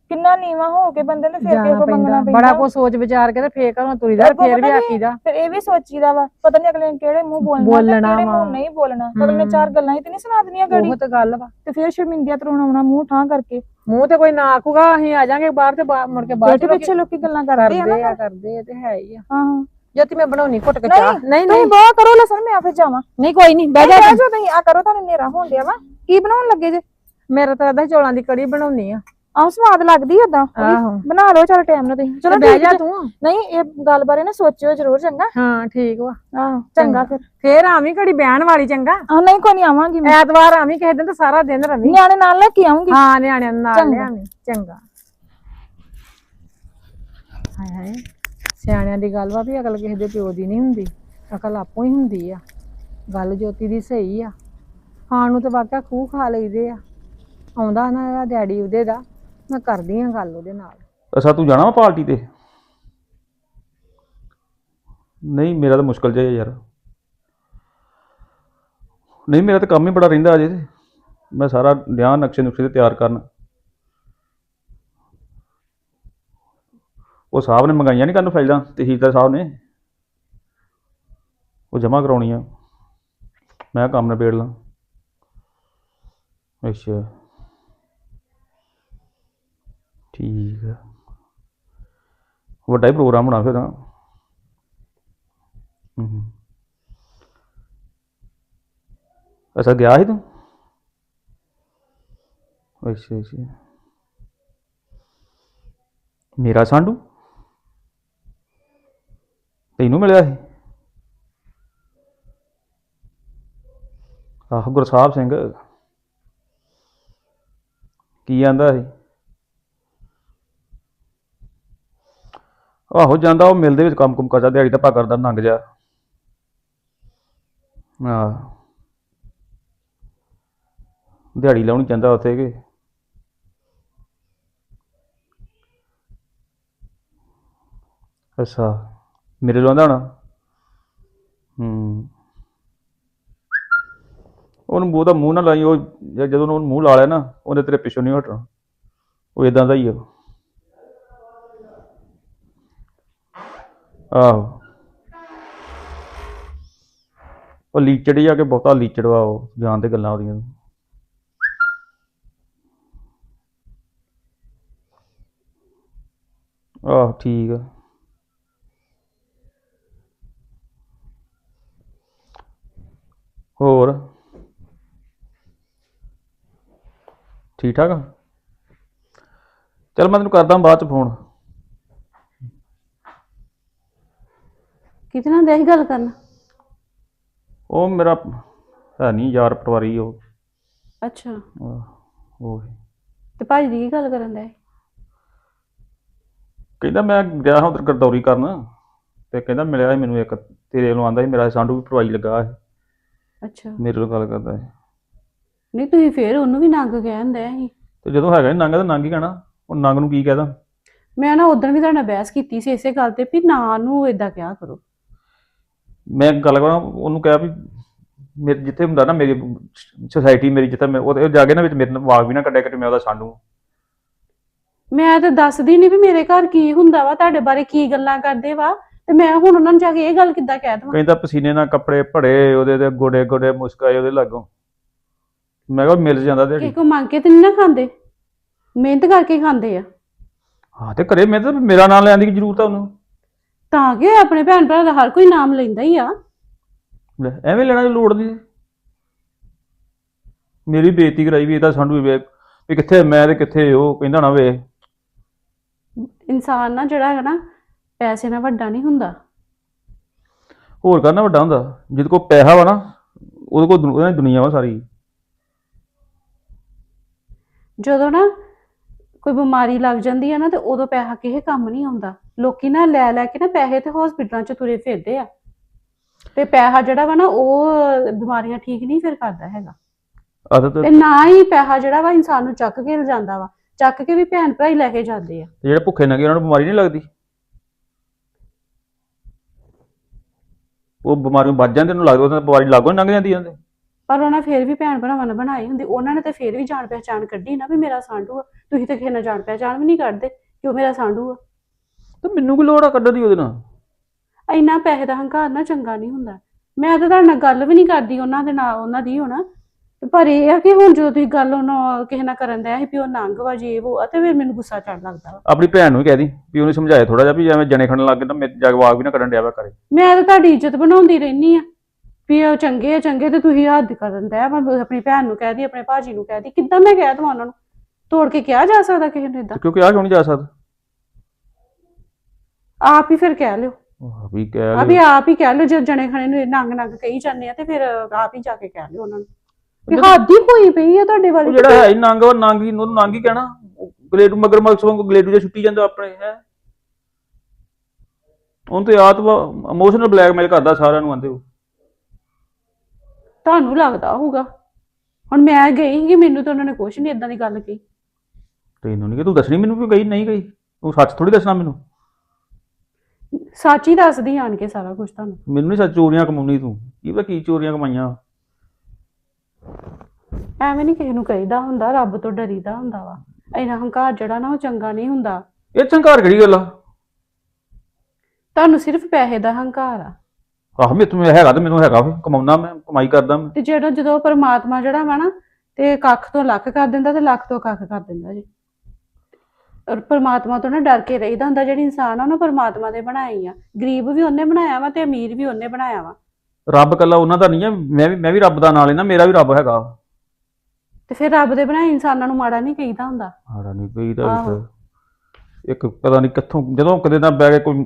ਕਿੰਨਾ ਨੀਵਾ ਹੋ ਕੇ ਬੰਦੇ ਨੂੰ ਫਿਰ ਕਿਸੇ ਜਾਣਾ ਕੋ ਮੰਗਣਾ ਪੈਂਦਾ। ਬੜਾ ਕੁਝ ਸੋਚ ਵਿਚਾਰ ਕੇ ਤੇ ਫੇਰ ਘਰੋਂ ਤੁਰੀਦਾ ਅੱਗੋਂ ਫੇਰ ਵੀ ਕੀ? ਆਖੀਦਾ ਫਿਰ ਇਹ ਵੀ ਸੋਚੀਦਾ ਵਾ ਪਤਾ ਨਹੀਂ ਅਗਲੇ ਨੇ ਕਿਹੜੇ ਮੂੰਹ ਬੋਲਣਾ ਤੇ ਬੋਲਣਾ ਕਿਹੜੇ ਵਾ। ਮੂੰਹ ਨਹੀਂ ਬੋਲਣਾ। ਅਗਲੇ ਨੇ ਚਾਰ ਗੱਲਾਂ ਹੀ ਤੇ ਨਹੀਂ ਸੁਣਾ ਦੇਣੀਆਂ ਗਾੜੀ। ਉਹ ਤਾਂ ਗੱਲ ਵਾ। ਤੇ ਫਿਰ ਸ਼ਰਮਿੰਦਿਆ ਤਰੋਣਾ ਆਉਣਾ ਮੂੰਹ ਠਾਂ ਕਰਕੇ। ਮੂੰਹ ਤੇ ਕੋਈ ਨਾ ਆਖੂਗਾ ਅਸੀਂ ਆ ਜਾਾਂਗੇ ਬਾਹਰ ਤੇ ਬਾ- ਮੁੜ ਕੇ ਬਾਅਦ ਬੈਠੇ ਪਿੱਛੇ ਲੋਕੀ ਗੱਲਾਂ ਕਰਦੇ ਆ ਕਰਦੇ ਆ ਕਰਦੇ ਆ ਤੇ ਹੈ ਹੀ ਆ। ਹਾਂ। ਜੋਤੀ ਮੈਂ ਬਣਾਉਣੀ ਘੁੱਟ ਕੇ ਚਾਹ। ਨਹੀਂ ਨਹੀਂ। ਬਹੁਤ ਕਰੋ ਲਸਣ ਮੈਂ ਫਿਰ ਜਾਵਾਂ। ਨਹੀਂ ਕੋਈ ਨਹੀਂ ਬਹਿ ਜਾ ਜਾਓ ਤੁਸੀਂ ਆ ਕਰੋ ਤੁਹਾਨੂੰ ਨੇਰਾ ਹੋਣ ਡਿਆ ਵਾ। ਕੀ ਬਣਾਉਣ ਲੱਗੇ ਜੇ? ਮੇਰਾ ਤਾਂ ਅੱਧਾ ਚੌਲਾਂ ਦੀ ਕੜੀ ਬਣਾਉਣੀ ਆ। ਆਹ ਸਵਾਦ ਲੱਗਦੀ ਓਦਾਂ ਉਹ ਵੀ ਆਹੋ। ਬਣਾ ਲਓ ਚਲ ਟਾਈਮ ਨਾਲ ਤੁਸੀਂ। ਚਲੋ ਬਹਿ ਠੀਕ ਜਾ ਜੇ। ਤੂੰ। ਨਹੀਂ ਇਹ ਗੱਲ ਬਾਰੇ ਨਾ ਸੋਚਿਓ ਜ਼ਰੂਰ ਚੰਗਾ। ਹਾਂ ਠੀਕ ਵਾ। ਆਹੋ ਚੰਗਾ ਫਿਰ। ਫੇਰ ਆਵੀਂ ਘੜੀ ਬਹਿਣ ਵਾਲੀ ਚੰਗਾ। ਆ ਨਹੀਂ ਕੋਈ ਨਹੀਂ ਆਵਾਂਗੀ ਮੈਂ। ਐਤਵਾਰ ਆਵੀਂ ਕਿਸੇ ਦਿਨ ਤਾਂ ਸਾਰਾ ਦਿਨ ਰਵੀਂ। ਨਿਆਣੇ ਨਾਲ ਲੈ ਕੇ ਆਉਂਗੀ ਹਾਂ ਨਿਆਣਿਆਂ ਨੂੰ ਨਾਲ ਚੰਗਾ। ਲਿਆਵੀਂ। ਚੰਗਾ। ਹਾਏ ਹਾਏ ਸਿਆਣਿਆਂ ਦੀ ਗੱਲ ਵਾ ਵੀ ਅਕਲ ਕਿਸੇ ਦੇ ਪਿਓ ਦੀ ਨਹੀਂ ਹੁੰਦੀ। ਅਕਲ ਆਪੋ ਹੀ ਹੁੰਦੀ ਆ। ਗੱਲ ਜੋਤੀ ਦੀ ਸਹੀ ਆ। ਖਾਣ ਨੂੰ ਤਾਂ ਵਾਕਿਆ ਖੂਹ ਖਾ ਲਈਦੇ ਆ। ਆਉਂਦਾ ਨਾ ਇਹਦਾ ਡੈਡੀ ਉਹਦੇ ਦਾ। ਮੈਂ ਕਰਦੀ ਆ ਗੱਲ ਉਹਦੇ ਨਾਲ। ਅੱਛਾ, ਤੂੰ ਜਾਣਾ ਵਾ ਪਾਰਟੀ ਤੇ? ਨਹੀਂ, ਮੇਰਾ ਤਾਂ ਮੁਸ਼ਕਲ ਜਿਹਾ ਯਾਰ। ਨਹੀਂ, ਮੇਰਾ ਤਾਂ ਕੰਮ ਹੀ ਬੜਾ ਰਹਿੰਦਾ ਅਜੇ ਤੇ। ਮੈਂ ਸਾਰਾ ਡਿਆਂ ਨਕਸ਼ੇ ਨੁਕਸ਼ੇ ਤੇ ਤਿਆਰ ਕਰਨ। ਉਹ ਸਾਹਿਬ ਨੇ ਮੰਗਾਈਆਂ ਨਹੀਂ ਕਰਨ ਫਾਈਲਾਂ, ਤਹਿਸੀਲਦਾਰ ਸਾਹਿਬ ਨੇ? ਉਹ ਜਮ੍ਹਾਂ ਕਰਾਉਣੀਆਂ। ਮੈਂ ਕੰਮ ਨਿਬੇੜ ਲਾਂ। ਅੱਛਾ। ਠੀਕ ਆ। ਵੱਡਾ ਹੀ ਪ੍ਰੋਗਰਾਮ ਹੋਣਾ ਫਿਰ ਤਾਂ। ਅੱਛਾ, ਗਿਆ ਸੀ ਤੂੰ? ਅੱਛਾ ਅੱਛਾ। ਮੇਰਾ ਸਾਂਡੂ? ਤੈਨੂੰ ਮਿਲਿਆ ਸੀ? ਆਹ, ਗੁਰਸਾਹਿਬ ਸਿੰਘ। ਕੀ ਆਂਦਾ ਸੀ? ਆਹੋ ਜਾਂਦਾ ਉਹ ਮਿਲਦੇ ਵਿੱਚ ਕੰਮ ਕੁਮ ਕਰਦਾ, ਦਿਹਾੜੀ ਤਾਂ ਪਾ ਕਰਦਾ, ਨੰਗ ਜਾ। ਹਾਂ ਦਿਹਾੜੀ ਲਾਉਣੀ ਜਾਂਦਾ ਉੱਥੇ ਕਿ। ਅੱਛਾ, ਮੇਰੇ ਲਾਉਂਦਾ ਹੋਣਾ? ਹੂੰ। ਉਹਨੂੰ ਉਹਦਾ ਮੂੰਹ ਨਾ ਲਾਈ, ਉਹ ਜਦੋਂ ਉਹਨੂੰ ਮੂੰਹ ਲਾ ਲਿਆ ਨਾ, ਉਹਨੇ ਤੇਰੇ ਪਿੱਛੋਂ ਨਹੀਂ ਹਟਣਾ। ਉਹ ਇਦਾਂ ਦਾ ਹੀ ਆ। ਆਹੋ। ਉਹ ਲੀਚੜੀ ਆ ਕੇ ਬਹੁਤਾ ਲੀਚੜ ਵਾ ਉਹ ਜਾਣ ਤੇ ਗੱਲਾਂ ਉਹਦੀਆਂ। ਆਹ, ਠੀਕ ਆ। ਹੋਰ? ਠੀਕ ਠਾਕ ਆ? ਚਲ ਮੈਂ ਤੈਨੂੰ ਕਰਦਾ ਬਾਅਦ ਚ ਫੋਨ ਕਿਤੇ ਨਾ ਦੇਖ ਗੱਲ ਕਰਨਾ। ਉਹ ਮੇਰਾ ਹੈ ਨਹੀਂ ਯਾਰ ਪਟਵਾਰੀ ਉਹ। ਅੱਛਾ। ਉਹ ਹੀ। ਤੇ ਭਾਜੀ ਦੀ ਕੀ ਗੱਲ ਕਰਨ ਦਾ? ਕਹਿੰਦਾ ਮੈਂ ਗਿਆ ਹਾਂ ਉਧਰ ਗਰਦੌਰੀ ਕਰਨ ਤੇ ਕਹਿੰਦਾ ਮਿਲਿਆ ਸੀ ਮੈਨੂੰ ਇੱਕ ਤੇਰੇ ਨੂੰ ਆਂਦਾ ਸੀ ਮੇਰਾ ਸਾਂਢੂ ਵੀ ਪਟਵਾਰੀ ਲੱਗਾ ਹੈ ਅੱਛਾ। ਮੇਰੇ ਨਾਲ ਗੱਲ ਕਰਦਾ ਹੈ ਨਹੀਂ ਤੁਸੀਂ ਫੇਰ ਉਹਨੂੰ ਵੀ ਨੰਗ ਕਹਿੰਦਾ ਸੀ। ਤੇ ਜਦੋਂ ਹੈਗਾ ਨੰਗ ਤਾਂ ਨੰਗ ਹੀ ਕਹਿਣਾ। ਉਹ ਨੰਗ ਨੂੰ ਕੀ ਕਹਦਾ? ਮੈਂ ਨਾ ਉਦੋਂ ਵੀ ਤੁਹਾਡੇ ਨਾਲ ਬਹਿਸ ਕੀਤੀ ਸੀ ਇਸੇ ਗੱਲ ਤੇ ਵੀ ਨਾ ਨੂੰ ਇਦਾਂ ਕਿਹਾ ਕਰੋ। ਮੈਂ ਗੱਲ ਕਰਾਂ ਉਹਨੂੰ ਕਿਹਾ ਵੀ ਮੇਰੇ ਜਿੱਥੇ ਹੁੰਦਾ ਨਾ ਮੇਰੀ ਸੁਸਾਇਟੀ ਮੇਰੀ ਜਿੱਥੇ ਮੈਂ ਉਹ ਜਾ ਕੇ ਨਾ ਵਿੱਚ ਮੇਰੇ ਨਾਲ ਵਾਗ ਵੀ ਨਾ ਕੱਢਿਆ ਕਿ ਮੈਂ ਉਹਦਾ ਸਾਂਢੂ। ਮੈਂ ਤਾਂ ਦੱਸਦੀ ਨਹੀਂ ਵੀ ਮੇਰੇ ਘਰ ਕੀ ਹੁੰਦਾ ਵਾ ਤੁਹਾਡੇ ਬਾਰੇ ਕੀ ਗੱਲਾਂ ਕਰਦੇ ਵਾ ਤੇ ਮੈਂ ਹੁਣ ਉਹਨਾਂ ਨੂੰ ਜਾ ਕੇ ਇਹ ਗੱਲ ਕਿੱਦਾਂ ਕਹਿ ਦਵਾਂ? ਕਹਿੰਦਾ ਪਸੀਨੇ ਨਾਲ ਕੱਪੜੇ ਭੜੇ ਉਹਦੇ ਤੇ ਗੋਡੇ ਗੋਡੇ ਮੁਸਕਾਏ ਉਹਦੇ ਲਾਗੋਂ। ਮੈਂ ਕਿਹਾ ਮਿਲ ਜਾਂਦਾ ਕਿ ਦਿਹਾੜੀ। ਕੋ ਮੰਗ ਕੇ ਤੇ ਨਹੀਂ ਨਾ ਖਾਂਦੇ? ਮਿਹਨਤ ਕਰਕੇ ਖਾਂਦੇ ਆ। ਹਾਂ ਤੇ ਘਰੇ ਮੈਂ ਤਾਂ ਮੇਰਾ ਨਾਮ ਲੈਣ ਦੀ ਕੀ ਜ਼ਰੂਰਤ ਆ ਉਹਨੂੰ? ਤਾਂ ਕਿ ਆਪਣੇ ਭੈਣ ਭਰਾ ਦਾ ਹਰ ਕੋਈ ਨਾਮ ਲੈਂਦਾ ਹੀ ਆ। ਲੈ, ਐਵੇਂ ਲੈਣਾ ਦੀ ਲੋੜ ਨਹੀਂ ਮੇਰੀ ਬੇਇੱਜ਼ਤੀ ਕਰਾਈ ਵੀ ਇਹ ਤਾਂ ਸਾਂਢੂ ਵੀ ਵੀ ਕਿੱਥੇ ਮੈਂ ਤੇ ਕਿੱਥੇ ਉਹ ਕਹਿੰਦਾ ਨਾ ਵੇ। ਇਨਸਾਨ ਨਾ ਜਿਹੜਾ ਹੈਗਾ ਨਾ ਪੈਸੇ ਨਾਲ ਵੱਡਾ ਨਹੀਂ ਹੁੰਦਾ। ਹੋਰ ਕਰਨਾ ਵੱਡਾ ਹੁੰਦਾ? ਜਿਹਦੇ ਕੋਲ ਪੈਸਾ ਵਾ ਨਾ ਉਹਦੇ ਕੋਲ ਦੁਨੀਆ ਵਾ ਸਾਰੀ। ਜਦੋਂ ਨਾ ਕੋਈ ਬਿਮਾਰੀ ਲੱਗ ਜਾਂਦੀ ਹੈ ਨਾ ਤੇ ਉਦੋਂ ਪੈਸਾ ਕਿਸੇ ਕੰਮ ਨਹੀਂ ਆਉਂਦਾ। ਲੋਕੀ ਨਾ ਲੈ ਲੈ ਕੇ ਨਾ ਪੈਸੇ ਤੇ ਹਸਪੀਟਲਾਂ 'ਚ ਤੁਰੇ ਫਿਰਦੇ ਆ। ਤੇ ਪੈਸਾ ਜਿਹੜਾ ਵਾ ਨਾ ਉਹ ਬਿਮਾਰੀਆਂ ਠੀਕ ਨਹੀਂ ਫਿਰ ਕਰਦਾ ਹੈਗਾ। ਆਦਤ ਤੇ ਨਾ ਹੀ ਪੈਸਾ ਜਿਹੜਾ ਵਾ ਇਨਸਾਨ ਨੂੰ ਚੱਕ ਕੇ ਲਿਜਾਂਦਾ ਵਾ। ਚੱਕ ਕੇ ਵੀ ਭੈਣ ਭਰਾ ਹੀ ਲੈ ਕੇ ਜਾਂਦੇ ਆ। ਜਿਹੜੇ ਭੁੱਖੇ ਨੰਗੇ ਉਹਨਾਂ ਨੂੰ ਬਿਮਾਰੀ ਨਹੀਂ ਲੱਗਦੀ? ਉਹ ਬਿਮਾਰੀ ਵੱਜ ਜਾਂਦੇ ਉਹਨੂੰ ਲੱਗਦਾ ਉਹਨਾਂ ਬਿਮਾਰੀ ਲਾਗੋਂ ਲੰਘ ਜਾਂਦੀ ਜਾਂਦੇ ਪਰ ਉਹਨਾਂ ਫੇਰ ਵੀ ਭੈਣ ਭਰਾਵਾਂ ਨਾਲ ਬਣਾਈ ਹੁੰਦੀ ਉਹਨਾਂ ਨੇ ਤੇ ਫੇਰ ਵੀ ਜਾਣ ਪਹਿਚਾਣ ਕੱਢੀ ਨਾ ਵੀ ਮੇਰਾ ਸਾਂਢੂ ਆ। ਤੁਸੀਂ ਤੇ ਕਿਸੇ ਨਾਲ ਜਾਣ ਪਹਿਚਾਣ ਵੀ ਨਹੀਂ ਕੱਢਦੇ ਕਿ ਉਹ ਮੇਰਾ ਸਾਂਢੂ ਆ। ਤੇ ਮੈਨੂੰ ਕੀ ਲੋੜ ਆ ਕੱਢਣ ਦੀ ਉਹਦੇ ਨਾਲ? ਇੰਨਾ ਪੈਸੇ ਦਾ ਹੰਕਾਰ ਨਾ ਚੰਗਾ ਨਹੀਂ ਹੁੰਦਾ। ਮੈਂ ਤਾਂ ਤੁਹਾਡੇ ਨਾਲ ਗੱਲ ਵੀ ਨਹੀਂ ਕਰਦੀ ਉਹਨਾਂ ਦੇ ਨਾਲ ਉਹਨਾਂ ਦੀ ਹੋਣਾ। ਪਰ ਇਹ ਆ ਕਿ ਹੁਣ ਜਦੋਂ ਤੁਸੀਂ ਗੱਲ ਉਹਨਾਂ ਕਿਸੇ ਨਾਲ ਕਰਨ ਦਾ ਹੈ ਵੀ ਉਹ ਨੰਗ ਵਾ ਜੇ ਉਹ ਤੇ ਫਿਰ ਮੈਨੂੰ ਗੁੱਸਾ ਚੜ ਲੱਗਦਾ ਆਪਣੀ ਭੈਣ ਨੂੰ ਕਹਿ ਦੀ ਵੀ ਉਹਨੂੰ ਸਮਝਾਏ ਥੋੜਾ ਜਿਹਾ ਵੀ ਐਵੇਂ ਜਣੇ ਖਣ ਲੱਗ ਨਾ ਮੇਰੇ ਜਾ ਕੇ ਵਾਗ ਵੀ ਨਾ ਕੱਢਣ ਡਿਆ ਵਾ ਕਰੇ ਮੈਂ ਤਾਂ ਤੁਹਾਡੀ ਇੱਜ਼ਤ ਬਣਾਉਂਦੀ ਰਹਿਨੀ ਆ। ਵੀ ਉਹ ਚੰਗੇ ਆ ਚੰਗੇ ਤੇ ਤੁਸੀਂ ਹੱਦ ਕਰਨ ਦਾ ਮੈਂ ਆਪਣੀ ਭੈਣ ਨੂੰ ਕਹਿ ਦੀ ਆਪਣੇ ਭਾਜੀ ਨੂੰ ਕਹਿ ਦੀ। ਕਿੱਦਾਂ ਮੈਂ ਕਹਿ ਦਵਾਂ ਉਹਨਾਂ ਨੂੰ? ਤੋੜ ਕੇ ਕਿਹਾ ਜਾ ਸਕਦਾ ਕਿਸੇ ਨੂੰ ਇਦਾਂ ਕਿਉਂਕਿ ਆ ਕਿਉਂ ਨਹੀਂ ਜਾ ਸਕਦਾ? ਆਪ ਹੀ ਫਿਰ ਕਹਿ ਲਿਓ। ਵੀ ਕਹਿ ਲਿਓ। ਆਪ ਹੀ ਕਹਿ ਲਿਓ ਜਦ ਜਣੇ ਖਣੇ ਨੂੰ ਨੰਗ ਨੰਗ ਕਹੀ ਜਾਂਦੇ ਆ ਤੇ ਫਿਰ ਆਪ ਹੀ ਜਾ ਕੇ ਕਹਿ ਲਿਓ ਉਹਨਾਂ ਨੂੰ। ਵੀ ਹੱਦ ਹੀ ਹੋਈ ਪਈ ਆ ਤੁਹਾਡੇ ਵਾਲੀ ਜਿਹੜਾ ਹੈ ਨੰਗ ਉਹ ਨੰਗ ਹੀ ਉਹਨੂੰ ਨੰਗ ਹੀ ਕਹਿਣਾ। ਗਲੇਡੂ ਮਗਰ ਮਗਰ ਵਾਂਗੂ ਗਲੇਡੂ ਜੇ ਛੁੱਟੀ ਜਾਂਦਾ ਆਪਣੇ ਹੈ। ਉਹਨੂੰ ਤੇ ਆਤ ਇਮੋਸ਼ਨਲ ਬਲੈਕਮੇਲ ਕਰਦਾ ਸਾਰਿਆਂ ਨੂੰ ਆਂਦੇ ਉਹ ਤੁਹਾਨੂੰ ਲੱਗਦਾ ਹੋਊਗਾ। ਹੁਣ ਮੈਂ ਗਈ ਕਿ ਮੈਨੂੰ ਤਾਂ ਉਹਨਾਂ ਨੇ ਕੁਛ ਨਹੀਂ ਇਦਾਂ ਦੀ ਗੱਲ ਕਹੀ। ਤੈਨੂੰ ਨਹੀਂ ਕਿ ਤੂੰ ਦੱਸਣੀ ਮੈਨੂੰ ਵੀ ਗਈ ਨਹੀਂ ਗਈ ਤੂੰ ਸੱਚ ਥੋੜੀ ਦੱਸਣਾ ਮੈਨੂੰ? ਸੱਚ ਹੀ ਦੱਸਦੀ ਆਣ ਕੇ ਸਾਰਾ ਕੁਝ ਤੁਹਾਨੂੰ। ਮੈਨੂੰ ਨਹੀਂ ਸੱਚ ਚੋਰੀਆਂ ਕਮਾਉਣੀ ਤੂੰ। ਕੀ ਪਤਾ ਕੀ ਚੋਰੀਆਂ ਕਮਾਈਆਂ? ਐਵੇਂ ਨਹੀਂ ਕਿਸੇ ਨੂੰ ਕਹੀਦਾ ਹੁੰਦਾ ਰੱਬ ਤੋਂ ਡਰੀਦਾ ਹੁੰਦਾ ਵਾ। ਇੰਨਾ ਹੰਕਾਰ ਜਿਹੜਾ ਨਾ ਉਹ ਚੰਗਾ ਨਹੀਂ ਹੁੰਦਾ। ਇਹ ਚੰਕਾਰ ਕਿਹੜੀ ਗੱਲ ਆ? ਤੁਹਾਨੂੰ ਸਿਰਫ ਪੈਸੇ ਦਾ ਹੰਕਾਰ ਆ। ਆਹ ਮੈਂ ਤੂੰ ਹੈਗਾ ਤੇ ਮੈਨੂੰ ਹੈਗਾ ਵਾ, ਕਮਾਉਣਾ ਮੈਂ ਕਮਾਈ ਕਰਦਾ ਮੈਂ। ਤੇ ਜਿਹੜਾ ਜਦੋਂ ਪਰਮਾਤਮਾ ਜਿਹੜਾ ਵਾ ਨਾ ਤੇ ਕੱਖ ਤੋਂ ਲੱਖ ਕਰ ਦਿੰਦਾ ਤੇ ਲੱਖ ਤੋਂ ਕੱਖ ਕਰ ਦਿੰਦਾ ਜੀ। ਔਰ ਪਰਮਾਤਮਾ ਤੋਂ ਨਾ ਡਰ ਕੇ ਰਹੀਦਾ ਹੁੰਦਾ ਜਿਹੜੀ ਇਨਸਾਨ ਆ ਉਹਨੂੰ ਪਰਮਾਤਮਾ ਦੇ ਬਣਾਈ ਆ। ਗਰੀਬ ਵੀ ਉਹਨੇ ਬਣਾਇਆ ਵਾ ਤੇ ਅਮੀਰ ਵੀ ਉਹਨੇ ਬਣਾਇਆ ਵਾ। ਰੱਬ ਕੱਲਾ ਉਹਨਾਂ ਦਾ ਨਹੀਂ ਆ ਮੈਂ ਵੀ ਮੈਂ ਵੀ ਰੱਬ ਦਾ ਨਾਂ ਲੈਣਾ ਮੇਰਾ ਵੀ ਰੱਬ ਹੈਗਾ। ਤੇ ਫਿਰ ਰੱਬ ਦੇ ਬਣਾਏ ਇਨਸਾਨਾਂ ਨੂੰ ਮਾੜਾ ਨਹੀਂ ਕਹੀਦਾ ਹੁੰਦਾ। ਹਾਰਾ ਨਹੀਂ ਕੋਈ ਦਾ ਆਹੋ। ਇੱਕ ਪਤਾ ਨਹੀਂ ਕਿੱਥੋਂ ਜਦੋਂ ਕਦੇ ਨਾ ਬੈ ਕੇ ਕੋਈ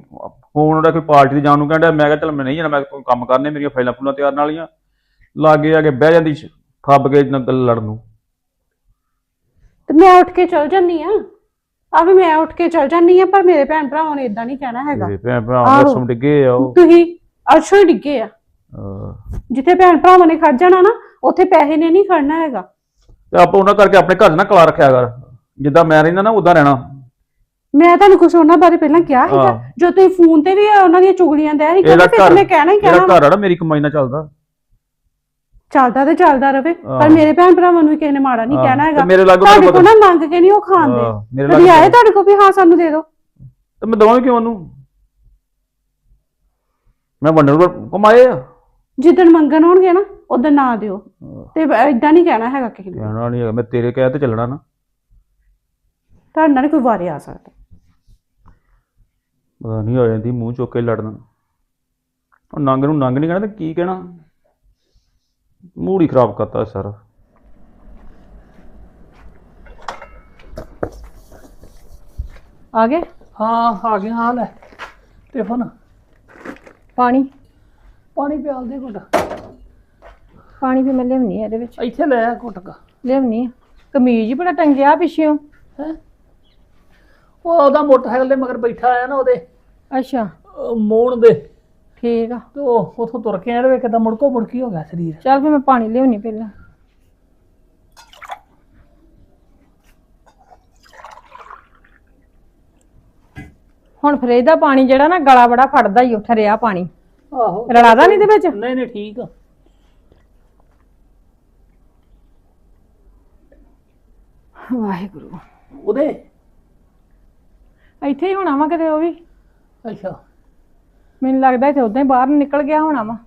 ਫੋਨ ਉਹਦਾ ਕੋਈ ਪਾਰਟੀ ਦੇ ਜਾਣ ਨੂੰ ਕਹਿੰਦਾ ਮੈਂ ਕਿਹਾ ਚੱਲ ਮੈਂ ਨਹੀਂ ਜਾਣਾ ਮੈਂ ਕੋਈ ਕੰਮ ਕਰਨੇ ਮੇਰੀਆਂ ਫਾਈਲਾਂ ਫੁੱਲਾਂ ਤਿਆਰ ਨਾਲੀਆਂ ਲਾਗੇ ਆ ਕੇ ਬਹਿ ਜਾਂਦੀ ਫੱਬ ਕੇ ਨਾਲ ਗੱਲ ਲੜਨ ਨੂੰ। ਤੇ ਮੈਂ ਉੱਠ ਕੇ ਚਲ ਜਾਂਦੀ ਆ। ਆ ਵੀ ਮੈਂ ਉੱਠ ਕੇ ਚਲ ਜਾਂਦੀ ਆ ਪਰ ਮੇਰੇ ਭੈਣ ਭਰਾਵਾਂ ਨੇ ਇਦਾਂ ਨਹੀਂ ਕਹਿਣਾ ਹੈਗਾ। ਮੇਰੇ ਭੈਣ ਭਰਾ। ਰਸਮ ਡਿੱਗੇ ਆ ਉਹ। ਤੁਸੀਂ ਅਰਸ਼ੋਂ ਡਿੱਗੇ ਆ। ਜਿੱਥੇ ਭੈਣ ਭਰਾਵਾਂ ਨੇ ਖੜ ਜਾਣਾ ਨਾ ਉੱਥੇ ਪੈਸੇ ਨੇ ਨਹੀਂ ਖੜਨਾ ਹੈਗਾ। ਤੇ ਆਪਾਂ ਉਹਨਾਂ ਕਰਕੇ ਆਪਣੇ ਘਰ ਨਾ ਕਲਾ ਰੱਖਿਆ ਕਰ। ਜਿੱਦਾਂ ਮੈਂ ਰਹਿੰਦਾ ਨਾ ਉਦਾਂ ਰਹਿਣਾ। ਮੈਂ ਤੁਹਾਨੂੰ ਕੁਝ ਉਹਨਾਂ ਬਾਰੇ ਪਹਿਲਾਂ ਕਿਹਾ ਸੀਗਾ ਹਾਂ। ਜੋ ਤੁਸੀਂ ਫੋਨ ਤੇ ਵੀ ਉਹਨਾਂ ਦੀਆਂ ਚੁਗਲੀਆਂ ਦਿਆ ਸੀਗਾ ਇਹਦਾ ਫਿਰ ਘਰ- ਮੈਂ ਕਹਿਣਾ ਹੀ ਕਹਿਣਾ ਘਰ ਆ ਨਾ ਮੇਰੀ ਕਮਾਈ ਨਾਲ ਚੱਲਦਾ। ਚੱਲਦਾ ਤੇ ਚੱਲਦਾ ਰਵੇ ਪਰ ਹਾਂ। ਮੇਰੇ ਭੈਣ ਭਰਾਵਾਂ ਨੂੰ ਕਿਸੇ ਨੇ ਮਾੜਾ ਨਹੀਂ ਹਾਂ, ਕਹਿਣਾ ਤੇ ਹੈਗਾ। ਮੇਰੇ ਲਾਗੋਂ ਤੁਹਾਡੇ ਕੋਲ ਨਾ ਮੰਗ ਕੇ ਨਹੀਂ ਉਹ ਖਾਂਦੇ ਹਾਂ, ਮੇਰੇ ਕਦੀ ਆਏ ਲਾਗੋਂ ਤੁਹਾਡੇ ਕੋਲ ਵੀ? ਹਾਂ ਸਾਨੂੰ ਦੇ ਦਿਓ। ਤੇ ਮੈਂ ਦਵਾਂ ਕਿਉਂ ਉਹਨੂੰ? ਮੈਂ ਵੰਡਰ ਕੋਲ ਕਮਾਏ ਆ। ਜਿੱਦਣ ਮੰਗਣ ਹੋਣਗੇ ਨਾ ਉਦੋਂ ਨਾ ਦਿਓ। ਤੇ ਇਦਾਂ ਨਹੀਂ ਕਹਿਣਾ ਹੈਗਾ ਕਿਸੇ ਨੂੰ। ਕਹਿਣਾ ਨਹੀਂ ਹੈਗਾ ਮੈਂ ਤੇਰੇ ਕਹਿ ਤੇ ਚੱਲਣਾ ਨਾ। ਤੁਹਾਡੇ ਨਾਲ ਨੀ ਕੋਈ ਵਾਰੇ ਆ ਸਕਦਾ। ਪਤਾ ਨਹੀਂ ਆ ਜਾਂਦੀ ਮੂੰਹ ਚੁੱਕ ਕੇ ਲੜਨਾ। ਉਹ ਨੰਗ ਨੂੰ ਨੰਗ ਨਹੀਂ ਕਹਿਣਾ ਤੇ ਕੀ ਕਹਿਣਾ? ਮੂਡ ਹੀ ਖਰਾਬ ਕਰਤਾ ਸਾਰਾ। ਆ ਗਏ? ਹਾਂ ਆ ਹਾਲ ਹੈ ਟਿਫਨ ਪਾਣੀ? ਪਾਣੀ ਪਿਆਲ ਦੇ ਘੁੱਟ। ਪਾਣੀ ਵੀ ਮੈਂ ਲਿਆਉਣੀ ਆ ਇਹਦੇ ਵਿੱਚ। ਇੱਥੇ ਲੈ ਆ ਘੁੱਟ ਕਾ। ਲਿਆਉਣੀ ਆ। ਕਮੀਜ਼ ਹੀ ਬੜਾ ਟੰਗਿਆ ਪਿੱਛੇੋਂ ਹੈ? ਉਹ ਉਹਦਾ ਮੋਟਰਸਾਈਕਲ ਦੇ ਮਗਰ ਬੈਠਾ ਆਇਆ ਨਾ ਉਹਦੇ। ਅੱਛਾ। ਅਹ ਮੋੜ ਦੇ। ਠੀਕ ਆ। ਤੇ ਉਹ ਉਥੋਂ ਤੁਰ ਕੇ ਆਇਆ ਤੇ ਕਿਦਾਂ ਮੁੜਕੋ ਮੁੜਕੀ ਹੋ ਗਿਆ ਸਰੀਰ। ਚੱਲ ਫਿਰ ਮੈਂ ਪਾਣੀ ਲਿਆਉਣੀ ਪਹਿਲਾਂ। ਹੁਣ ਫਰੇਜ ਦਾ ਪਾਣੀ ਜਿਹੜਾ ਨਾ ਗਲਾ ਬੜਾ ਫੜਦਾ ਹੀ ਉੱਠ ਰਿਹਾ ਪਾਣੀ। ਆਹੋ। ਰਲਾਦਾ ਨਹੀਂ ਇਹਦੇ ਵਿੱਚ? ਨਹੀਂ ਨਹੀਂ ਠੀਕ ਆ। ਵਾਹਿਗੁਰੂ। ਉਹਦੇ? ਇੱਥੇ ਹੀ ਹੋਣਾ ਵਾ ਕਿਤੇ ਉਹ ਵੀ? ਅੱਛਾ। ਮੈਨੂੰ ਲੱਗਦਾ ਇੱਥੇ ਉਦਾਂ ਹੀ ਬਾਹਰ ਨਿਕਲ ਗਿਆ ਹੋਣਾ ਵਾ।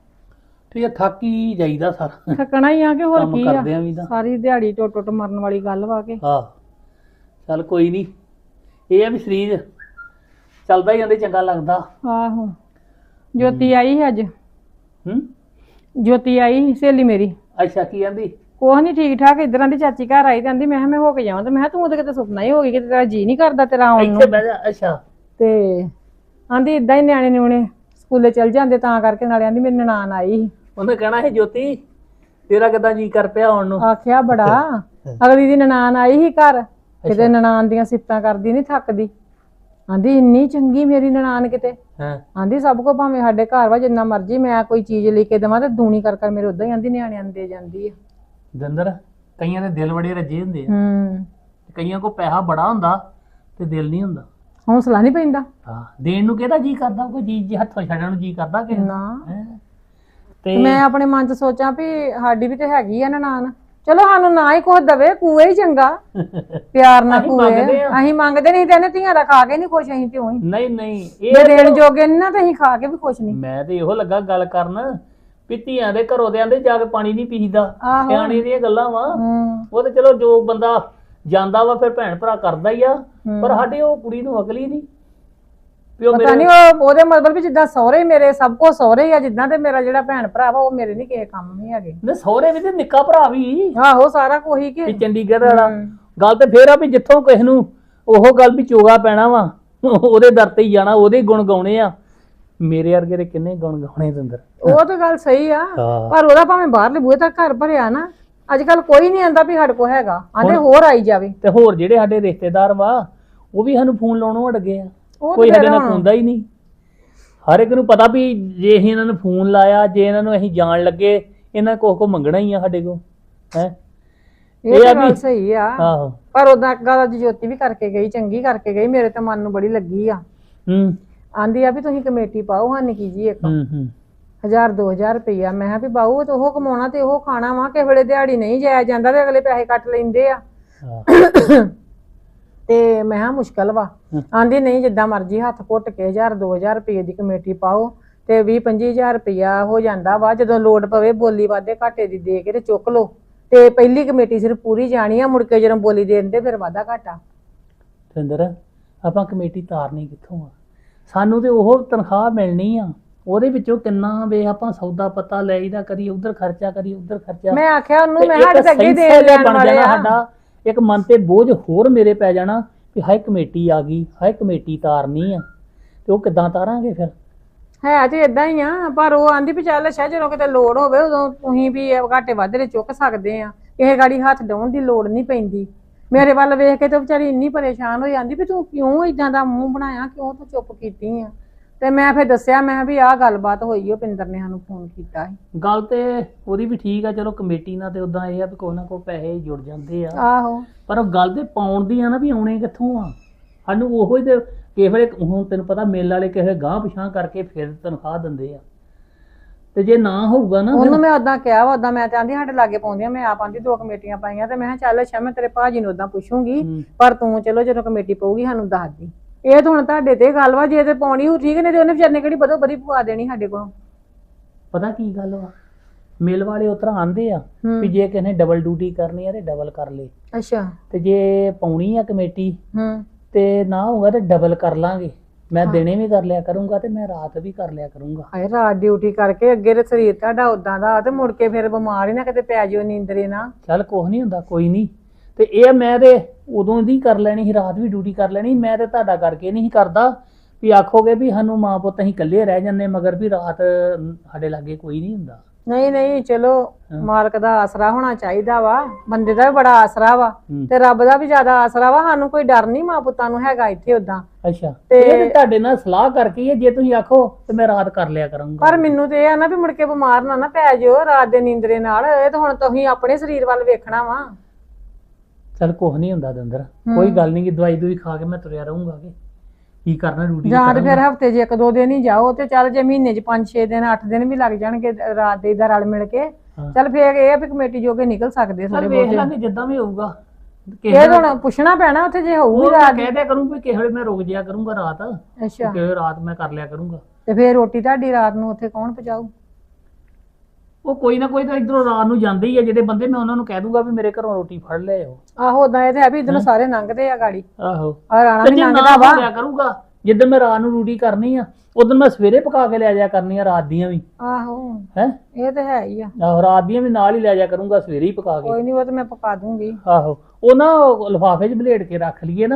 ਠੀਕ ਹੈ ਥੱਕ ਹੀ ਜਾਈਦਾ ਸਾਰਾ। ਥੱਕਣਾ ਹੀ ਆ ਕਿ ਹੋਰ ਕੰਮ ਕੀ ਆ? ਕਰਦੇ ਆਂ ਵੀ ਤਾਂ। ਸਾਰੀ ਦਿਹਾੜੀ ਟੁੱਟ ਟੁੱਟ ਮਰਨ ਵਾਲੀ ਗੱਲ ਵਾ ਕੇ। ਹਾਂ। ਚੱਲ ਕੋਈ ਨਹੀਂ ਇਹ ਆ ਵੀ ਸਰੀਰ ਚੱਲਦਾ ਹੀ ਜਾਂਦੇ ਚੰਗਾ ਲੱਗਦਾ। ਆਹੋ। ਜੋਤੀ ਆਈ ਸੀ ਅੱਜ। ਹੂੰ? ਜੋਤੀ ਆਈ ਸੀ ਸਹੇਲੀ ਮੇਰੀ। ਅੱਛਾ ਕੀ ਕਹਿੰਦੀ? ਕੋਹ ਨਹੀਂ ਠੀਕ ਠਾਕ ਇਧਰਾਂ ਦੀ ਚਾਚੀ ਘਰ ਆਈ ਕਹਿੰਦੀ ਮੈਂ ਕਿਹਾ ਮੈਂ ਹੋ ਕੇ ਜਾਵਾਂ ਤੇ ਮੈਂ ਕਿਹਾ ਤੂੰ ਤਾਂ ਕਿਤੇ ਸੁਪਨਾ ਹੀ ਹੋ ਗਈ ਕਿਤੇ ਤੇਰਾ ਜੀ ਨਹੀਂ ਕਰਦਾ ਤੇਰਾ ਆਉਣ ਨੂੰ। ਇੱਥੇ ਬਹਿ ਜਾ। ਅੱਛਾ। ਤੇ ਆਂਦੀ ਇਦਾਂ ਹੀ ਨਿਆਣੇ ਨਿਉਣੇ ਸਕੂਲੇ ਚਲ ਜਾਂਦੇ ਤਾਂ ਕਰਕੇ ਨਾਲੇ ਆਂਦੀ ਮੇਰੀ ਨਨਾਣ ਆਈ ਸੀ। ਉਹਨੇ ਕਹਿਣਾ ਹੈ ਜੋਤੀ ਤੇਰਾ ਕਿਦਾਂ ਜੀ ਕਰ ਪਿਆ ਆਉਣ ਨੂੰ? ਆਖਿਆ ਬੜਾ। ਅਗਲੀ ਦੀ ਨਨਾਣ ਆਈ ਸੀ ਘਰ। ਕਿਤੇ ਨਨਾਣ ਦੀਆਂ ਸਿਫਤਾਂ ਕਰਦੀ ਨਹੀਂ ਥੱਕਦੀ। ਆਂਦੀ ਇੰਨੀ ਚੰਗੀ ਮੇਰੀ ਨਨਾਣ ਕਿਤੇ। ਹਾਂ। ਆਂਦੀ ਸਭ ਕੋ ਭਾਵੇਂ ਸਾਡੇ ਘਰ ਵਾ ਜਿੰਨਾ ਮਰਜ਼ੀ ਮੈਂ ਕੋਈ ਚੀਜ਼ ਲੈ ਕੇ ਦੇਵਾਂ ਤੇ ਦੂਣੀ ਕਰ ਕਰ ਮੇਰੇ ਉਦਾਂ ਹੀ ਆਂਦੀ ਨਿਆਣਿਆਂ ਨੂੰ ਦੇ ਜਾਂਦੀ ਆ। ਦੰਦਰ ਕਈਆਂ ਦੇ ਦਿਲ ਬੜੇ ਰੱਜੇ ਹੁੰਦੇ ਆ। ਹੂੰ। ਕਈਆਂ ਕੋ ਪੈਸਾ ਬੜਾ ਹੁੰਦਾ ਤੇ ਦਿਲ ਨਹੀਂ ਹੁੰਦਾ। ਹੌਸਲਾ ਨਹੀਂ ਪੈਂਦਾ। ਹਾਂ ਦੇਣ ਨੂੰ ਕਿਹਦਾ ਜੀ ਕਰਦਾ ਕੋਈ ਜੀ ਜੀ ਹੱਥੋਂ ਛੱਡਣ ਨੂੰ ਜੀ ਕਰਦਾ ਕਿ ਨਾ। ਤੇ ਮੈਂ ਆਪਣੇ ਮਨ 'ਚ ਸੋਚਾਂ ਵੀ ਸਾਡੀ ਵੀ ਤੇ ਹੈਗੀ ਆ ਨਨਾਣ। ਚਲੋ ਸਾਨੂੰ ਨਾ ਹੀ ਕੁਝ ਦਵੇ ਕੂਏ ਹੀ ਚੰਗਾ। <laughs> ਪਿਆਰ ਨਾਲ ਅਸੀਂ ਕੂਏ। ਮੰਗਦੇ ਆ। ਅਸੀਂ ਮੰਗਦੇ ਨਹੀਂ ਤੇ ਇਹਨੇ ਧੀਆਂ ਦਾ ਖਾ ਕੇ ਨਹੀਂ ਖੁਸ਼ ਅਸੀਂ ਤੇ ਉਹੀ। ਨਹੀਂ ਨਹੀਂ ਇਹ ਦੇਣ ਜੋਗੇ ਨੀ ਨਾ ਤੇ ਅਸੀਂ ਖਾ ਕੇ ਵੀ ਖੁਸ਼ ਨਹੀਂ। ਮੈਂ ਤੇ ਇਹੋ ਲੱਗਾ ਗੱਲ ਕਰਨ ਵੀ ਧੀਆਂ ਦੇ ਘਰੋਂ ਦੇ ਆਂਦੇ ਜਾ ਕੇ ਪਾਣੀ ਨਹੀਂ ਪੀਦਾ ਆਹੋ। ਸਿਆਣੇ ਦੀਆਂ ਗੱਲਾਂ ਵਾ। ਹੂੰ। ਉਹ ਤੇ ਚਲੋ ਜੋ ਬੰਦਾ ਜਾਂਦਾ ਵਾ ਫਿਰ ਭੈਣ ਭਰਾ ਕਰਦਾ ਹੀ ਆ ਪਰ ਸਾਡੇ ਉਹ ਕੁੜੀ ਨੂੰ ਅਕਲ ਹੀ ਨਹੀਂ। ਵੀ ਉਹ ਪਤਾ ਮੇਰੇ ਨਹੀਂ ਉਹ ਉਹਦੇ ਮਤਲਬ ਵੀ ਜਿੱਦਾਂ ਸਹੁਰੇ ਮੇਰੇ ਸਭ ਕੋ ਸਹੁਰੇ ਹੀ ਆ ਜਿੱਦਾਂ ਤੇ ਮੇਰਾ ਜਿਹੜਾ ਭੈਣ ਭਰਾ ਵਾ ਉਹ ਮੇਰੇ ਨਹੀਂ ਕਿਸੇ ਕੰਮ ਨਹੀਂ ਹੈਗੇ। ਨੇ ਸਹੁਰੇ ਵੀ ਤੇ ਨਿੱਕਾ ਭਰਾ ਵੀ। ਆਹੋ ਸਾਰਾ ਕੋਈ ਕਿ ਵੀ ਚੰਡੀਗੜ੍ਹ ਵਾਲਾ। ਗੱਲ ਤੇ ਫੇਰ ਆ ਵੀ ਜਿੱਥੋਂ ਕਿਸ ਨੂੰ ਉਹ ਗੱਲ ਵੀ ਚੋਗਾ ਪੈਣਾ ਵਾ ਉਹਦੇ ਦਰ ਤੇ ਹੀ ਜਾਣਾ ਉਹਦੇ ਹੀ ਗੁਣ ਗਾਉਣੇ ਆ। ਮੇਰੇ ਵਰਗੇ ਦੇ ਕਿੰਨੇ ਗੁਣ ਗਾਉਣੇ ਦੰਦਰ ਉਹ ਤਾਂ ਗੱਲ ਸਹੀ ਆ ਹਾਂ। ਪਰ ਉਹਦਾ ਭਾਵੇਂ ਬਾਹਰਲੇ ਬੂਹੇ ਤੱਕ ਘਰ ਭਰਿਆ ਨਾ ਅੱਜ ਕੱਲ ਕੋਈ ਨਹੀਂ ਆਂਦਾ ਵੀ ਸਾਡੇ ਕੋ ਹੈਗਾ। ਆਂਦੇ ਹੋਰ ਆਈ ਜਾਵੇ। ਤੇ ਹੋਰ ਜਿਹੜੇ ਸਾਡੇ ਰਿਸ਼ਤੇਦਾਰ ਵਾ ਉਹ ਵੀ ਸਾਨੂੰ ਫੋਨ ਲਾਉਣੋਂ ਹਟ ਗਏ ਆ। ਉਹ ਕੋਈ ਸਾਡੇ ਨਾਲ ਫੋਨਦਾ ਹੀ ਨਹੀਂ। ਹਰ ਇੱਕ ਨੂੰ ਪਤਾ ਵੀ ਜੇ ਅਸੀਂ ਇਹਨਾਂ ਨੂੰ ਫੋਨ ਲਾਇਆ ਜੇ ਇਹਨਾਂ ਨੂੰ ਅਸੀਂ ਜਾਣ ਲੱਗੇ ਇਹਨਾਂ ਕੋਹ ਕੋ ਮੰਗਣਾ ਹੀ ਆ ਸਾਡੇ ਕੋ ਹੈ। ਇਹ ਤਾਂ ਗੱਲ ਸਹੀ ਆ। ਆਹੋ। ਪਰ ਉਹਦਾ ਅੱਗਾ ਦਾ ਜੋਤੀ ਵੀ ਕਰਕੇ ਗਈ ਚੰਗੀ ਕਰਕੇ ਗਈ ਮੇਰੇ ਤਾਂ ਮਨ ਨੂੰ ਬੜੀ ਲੱਗੀ ਆ। ਹੂੰ। ਆਂਦੀ ਆ ਵੀ ਤੁਸੀਂ ਕਮੇਟੀ ਪਾਓ ਹਾਂ ਨਿੱਕੀ ਜੀ ਇੱਕ। ਹੂੰ ਹੂੰ। ਹਜ਼ਾਰ 2000 ਰੁਪਈਆ। ਮੈਂ ਕਿਹਾ ਵੀ ਬਾਊ ਤੇ ਉਹ ਕਮਾਉਣਾ ਤੇ ਉਹ ਖਾਣਾ ਵਾ ਕਿਸੇ ਵੇਲੇ ਦਿਹਾੜੀ ਨਹੀਂ ਜਾਇਆ ਜਾਂਦਾ ਤੇ ਅਗਲੇ ਪੈਸੇ ਕੱਟ ਲੈਂਦੇ ਆ। ਤੇ ਮੈਂ ਕਿਹਾ ਮੁਸ਼ਕਲ ਵਾ। ਆਂਦੀ ਨਹੀਂ ਜਿੱਦਾਂ ਮਰਜ਼ੀ ਹੱਥ ਘੁੱਟ ਕੇ 1000 2000 ਰੁਪਏ ਦੀ ਕਮੇਟੀ ਪਾਓ ਤੇ 20 25000 ਰੁਪਇਆ ਹੋ ਜਾਂਦਾ ਵਾ। ਜਦੋਂ ਲੋਡ ਪਵੇ ਬੋਲੀ ਵਾਧੇ ਘਾਟੇ ਦੀ ਦੇ ਕੇ ਤੇ ਚੁੱਕ ਲਓ। ਤੇ ਪਹਿਲੀ ਕਮੇਟੀ ਸਿਰਫ ਪੂਰੀ ਜਾਣੀ ਆ ਮੁੜ ਕੇ ਜਦੋਂ ਬੋਲੀ ਦੇ ਦਿੰਦੇ ਫਿਰ ਵਾਧਾ ਘਾਟਾ। ਸਿੰਦਰ ਆਪਾਂ ਕਮੇਟੀ ਤਾਰਨੀ ਕਿੱਥੋਂ ਆ? ਸਾਨੂੰ ਤੇ ਉਹ ਤਨਖਾਹ ਮਿਲਣੀ ਆ। ਉਹਦੇ ਵਿੱਚੋਂ ਕਿੰਨਾ ਵੇ ਆਪਾਂ ਸੌਦਾ ਪਤਾ ਲੈਈਦਾ ਕਰੀ ਉਧਰ ਖਰਚਾ ਕਰੀ ਉਧਰ ਖਰਚਾ। ਮੈਂ ਆਖਿਆ ਉਹਨੂੰ ਮੈਂ ਤੇ ਅੱਗੇ ਦੇ ਲੈਣ ਵਾਲੇ ਸਾਡਾ। ਇੱਕ ਮਨ ਤੇ ਬੋਝ ਹੋਰ ਮੇਰੇ ਪੈ ਜਾਣਾ ਕਿ ਹਾਏ ਕਮੇਟੀ ਆ ਗਈ ਹਾਏ ਕਮੇਟੀ ਤਾਰਨੀ ਆ। ਤੇ ਉਹ ਕਿੱਦਾਂ ਤਾਰਾਂਗੇ ਫਿਰ? ਹੈ ਤੇ ਇਦਾਂ ਹੀ ਆ ਪਰ ਉਹ ਆਂਦੀ ਵੀ ਚੱਲ ਅੱਛਾ ਜਦੋਂ ਕਿਤੇ ਲੋੜ ਹੋਵੇ ਉਦੋਂ ਤੁਸੀਂ ਵੀ ਘਾਟੇ ਵਾਧੇ ਦੇ ਚੁੱਕ ਸਕਦੇ ਆ। ਕਿਸੇ ਗਾੜੀ ਹੱਥ ਡਾਉਣ ਦੀ ਲੋੜ ਨਹੀਂ ਪੈਂਦੀ। ਮੇਰੇ ਵੱਲ ਵੇਖ ਕੇ ਤੇ ਵਿਚਾਰੀ ਇੰਨੀ ਪਰੇਸ਼ਾਨ ਹੋ ਜਾਂਦੀ ਵੀ ਤੂੰ ਕਿਉਂ ਇਦਾਂ ਦਾ ਮੂੰਹ ਬਣਾਇਆ ਕਿਉਂ ਤੂੰ ਚੁੱਪ ਕੀਤੀ ਆ? ਤੇ ਮੈਂ ਫਿਰ ਦੱਸਿਆ ਮੈਂ ਵੀ ਆਹ ਗੱਲਬਾਤ ਹੋਈ ਓ ਪਿੰਦਰ ਨੇ ਸਾਨੂੰ ਫੋਨ ਕੀਤਾ ਸੀ। ਗੱਲ ਤੇ ਉਹਦੀ ਵੀ ਠੀਕ ਆ ਚਲੋ ਕਮੇਟੀ ਨਾਲ ਤੇ ਉਦਾਂ ਇਹ ਆ ਵੀ ਕੋਈ ਨਾ ਕੋਈ ਪੈਸੇ ਜੁੜ ਜਾਂਦੇ ਆ। ਆਹੋ। ਪਰ ਉਹ ਗੱਲ ਤੇ ਪਾਉਣ ਦੀ ਆ ਨਾ ਵੀ ਆਉਣੇ ਕਿੱਥੋਂ ਆ? ਸਾਨੂੰ ਉਹੋ ਹੀ ਤੇ ਕਿਸੇ ਵੇਲੇ ਹੁਣ ਤੈਨੂੰ ਪਤਾ ਮੇਲ ਵਾਲੇ ਕਿਸੇ ਗਾਂਹ ਪਿਛਾਂ ਕਰਕੇ ਫਿਰ ਤਨਖਾਹ ਦਿੰਦੇ ਆ। ਤੇ ਜੇ ਨਾ ਹੋਊਗਾ ਨਾ ਫਿਰ- ਉਹਨੂੰ ਮੈਂ ਉਦਾਂ ਕਿਹਾ ਵਾ ਉਦਾਂ ਮੈਂ ਚਾਹੁੰਦੀ ਸਾਡੇ ਲਾਗੇ ਪਾਉਂਦੀਆਂ ਮੈਂ ਆਪ ਆਂਦੀ ਦੋ ਕਮੇਟੀਆਂ ਪਾਈਆਂ ਤੇ ਮੈਂ ਕਿਹਾ ਚੱਲ ਅੱਛਾ ਮੈਂ ਤੇਰੇ ਭਾਜੀ ਨੂੰ ਉਦਾਂ ਪੁੱਛੂੰਗੀ ਹੂੰ। ਪਰ ਤੂੰ ਚਲੋ ਜਦੋਂ ਕਮੇਟੀ ਪਊਗੀ ਸਾਨੂੰ ਦੱਸ ਦੀ। ਇਹ ਤਾਂ ਹੁਣ ਤੁਹਾਡੇ ਤੇ ਗੱਲ ਵਾ ਜੇ ਤੇ ਪਾਉਣੀ ਹੋ ਠੀਕ ਨੇ ਤੇ ਉਹਨੇ ਵਿਚਾਰਨੇ ਕਿਹੜੀ ਬਦੋ ਬਦੀ ਪਵਾ ਦੇਣੀ ਸਾਡੇ ਕੋਲੋਂ। ਪਤਾ ਕੀ ਗੱਲ ਵਾ? ਮਿਲ ਵਾਲੇ ਉਤਰਾ ਆਂਦੇ ਆ ਹੂੰ। ਵੀ ਜੇ ਕਿਸੇ ਨੇ ਡਬਲ ਡਿਊਟੀ ਕਰਨੀ ਆ ਤੇ ਡਬਲ ਕਰ ਲੇ। ਅੱਛਾ। ਤੇ ਜੇ ਪਾਉਣੀ ਆ ਕਮੇਟੀ ਹੂੰ। ਤੇ ਨਾ ਹੋਊਗਾ ਤੇ ਡਬਲ ਕਰ ਲਾਂਗੇ। ਮੈਂ ਦਿਨੇ ਵੀ ਕਰ ਲਿਆ ਕਰੂੰਗਾ ਤੇ ਮੈਂ ਰਾਤ ਵੀ ਕਰ ਲਿਆ ਕਰੂੰਗਾ। ਹਾਏ ਰਾਤ ਡਿਊਟੀ ਕਰਕੇ ਅੱਗੇ ਤੇ ਸਰੀਰ ਤੁਹਾਡਾ ਉਦਾਂ ਦਾ ਤੇ ਮੁੜ ਕੇ ਫਿਰ ਬਿਮਾਰ ਹੀ ਨਾ ਕਿਤੇ ਪੈ ਜਿਓ ਨੀਂਦਰੇ ਨਾ। ਚੱਲ ਕੁਛ ਨਹੀਂ ਹੁੰਦਾ ਕੋਈ ਨਹੀਂ ਤੇ ਇਹ ਮੈਂ ਤੇ ਉਦੋਂ ਦੀ ਕਰ ਲੈਣੀ ਸੀ ਰਾਤ ਵੀ ਡਿਊਟੀ ਕਰ ਲੈਣੀ ਮੈਂ ਤੇ ਤੁਹਾਡਾ ਕਰਕੇ ਨਹੀਂ ਕਰਦਾ ਵੀ ਆਖੋਗੇ ਵੀ ਸਾਨੂੰ ਮਾਂ ਪੁੱਤ ਅਸੀਂ ਇਕੱਲੇ ਰਹਿ ਜੰਨੇ ਮਗਰ ਵੀ ਰਾਤ ਸਾਡੇ ਲਾਗੇ ਕੋਈ ਨਹੀਂ ਹੁੰਦਾ ਨਹੀਂ ਨਹੀਂ ਚਲੋ। ਮਾਲਕ ਦਾ ਆਸਰਾ ਹੋਣਾ ਚਾਹੀਦਾ ਵਾ ਬੰਦੇ ਦਾ ਵੀ ਬੜਾ ਆਸਰਾ ਵਾ। ਤੇ ਰੱਬ ਦਾ ਵੀ ਜ਼ਿਆਦਾ ਆਸਰਾ ਵਾ ਸਾਨੂੰ ਕੋਈ ਡਰ ਨਹੀਂ ਮਾਂ ਪੁੱਤਾਂ ਨੂੰ ਹੈਗਾ ਇੱਥੇ ਉਦਾਂ ਅੱਛਾ ਤੇ- ਇਹ ਤੁਹਾਡੇ ਨਾਲ ਸਲਾਹ ਕਰਕੇ ਜੇ ਤੁਸੀਂ ਆਖੋ ਤੇ ਮੈਂ ਰਾਤ ਕਰ ਲਿਆ ਕਰੂੰਗਾ ਪਰ ਮੈਨੂੰ ਤੇ ਇਹ ਆ ਨਾ ਵੀ ਮੁੜ ਕੇ ਬਿਮਾਰ ਨਾ ਨਾ ਪੈ ਜਿਓ ਰਾਤ ਦੇ ਨੀਂਦਰੇ ਨਾਲ ਇਹ ਤਾਂ ਹੁਣ ਤੁਸੀਂ ਆਪਣੇ ਸਰੀਰ ਵੱਲ ਵੇਖਣਾ ਵਾ ਚੱਲ ਕੁਛ ਨਹੀਂ ਹੁੰਦਾ ਦੰਦਰ ਕੋਈ ਗੱਲ ਨਹੀਂ ਕਿ ਦਵਾਈ ਦੂਈ ਖਾ ਕੇ ਮੈਂ ਤੁਰਿਆ ਰਹੂੰਗਾ ਕਿ ਕੀ ਕਰਨਾ ਡਿਊਟੀ ਜਾਂ ਤੇ ਫਿਰ ਹਫ਼ਤੇ 'ਚ ਇੱਕ ਦੋ ਦਿਨ ਹੀ ਜਾਓ ਤੇ ਚੱਲ ਜੇ ਮਹੀਨੇ 'ਚ 5-6 ਦਿਨ 8 ਦਿਨ ਵੀ ਲੱਗ ਜਾਣਗੇ ਰਾਤ ਦੇ ਦਾ ਰਲ ਮਿਲ ਕੇ। ਚੱਲ ਫਿਰ ਇਹ ਆ ਵੀ ਕਮੇਟੀ ਜੋਗੇ ਨਿਕਲ ਸਕਦੇ ਥੋੜੇ ਵੇਖ ਲਾਂਗੇ ਜਿੱਦਾਂ ਵੀ ਹੋਊਗਾ। ਇਹ ਹੁਣ ਪੁੱਛਣਾ ਪੈਣਾ ਉੱਥੇ ਜੇ ਹੋਊਗੀ ਰਾਤ। ਕਹਿ ਦਿਆ ਕਰੂੰ ਵੀ ਵੇਲੇ ਮੈਂ ਰੁਕ ਜਿਆ ਕਰੂੰਗਾ ਰਾਤ। ਅੱਛਾ। ਕਿਸੇ ਰਾਤ ਮੈਂ ਕਰ ਲਿਆ ਕਰੂੰਗਾ। ਤੇ ਫਿਰ ਰੋਟੀ ਤੁਹਾਡੀ ਰਾਤ ਨੂੰ ਉੱਥੇ ਕੌਣ ਪਹੁੰਚਾਊ? ਉਹ ਕੋਈ ਨਾ ਕੋਈ ਤਾਂ ਇਧਰੋਂ ਰਾਤ ਨੂੰ ਜਾਂਦੇ ਹੀ ਆ ਜਿਹੜੇ ਬੰਦੇ ਮੈਂ ਉਹਨਾਂ ਨੂੰ ਕਹਿ ਦੂੰਗਾ ਵੀ ਮੇਰੇ ਘਰੋਂ ਰੋਟੀ ਫੜ ਲਿਆਓ ਆਹੋ ਉਦਾਂ ਇਹ ਤੇ ਹੈ ਵੀ ਇਧਰੋਂ ਸਾਰੇ ਲੰਘਦੇ ਆ ਗਾੜੀ। ਆਹੋ। ਆ ਰਾਣਾ ਤੇ ਵੀ ਜੇ ਨਾ ਲੰਘਦਾ ਵਾ। ਲਿਆ ਕਰੂਗਾ ਜਿੱਦਣ ਮੈਂ ਰਾਤ ਨੂੰ ਡਿਊਟੀ ਕਰਨੀ ਆ ਉਦੋਂ ਮੈਂ ਸਵੇਰੇ ਪਕਾ ਕੇ ਲੈ ਜਾਇਆ ਕਰਨੀ ਆ ਰਾਤ ਦੀਆਂ ਵੀ। ਆਹੋ ਹੈ? ਇਹ ਤੇ ਹੈ ਹੀ ਆ। ਆਹੋ ਰਾਤ ਦੀਆਂ ਵੀ ਨਾਲ ਹੀ ਲੈ ਜਾਇਆ ਕਰੂੰਗਾ ਸਵੇਰੇ ਹੀ ਪਕਾ ਕੇ। ਕੋਈ ਨਹੀਂ ਉਹ ਤੇ ਮੈਂ ਪਕਾ ਦੂੰਗੀ। ਆਹੋ। ਉਹ ਨਾ ਲਿਫਾਫੇ 'ਚ ਬਲੇਡ ਕੇ ਰੱਖ ਲਈਏ ਨਾ।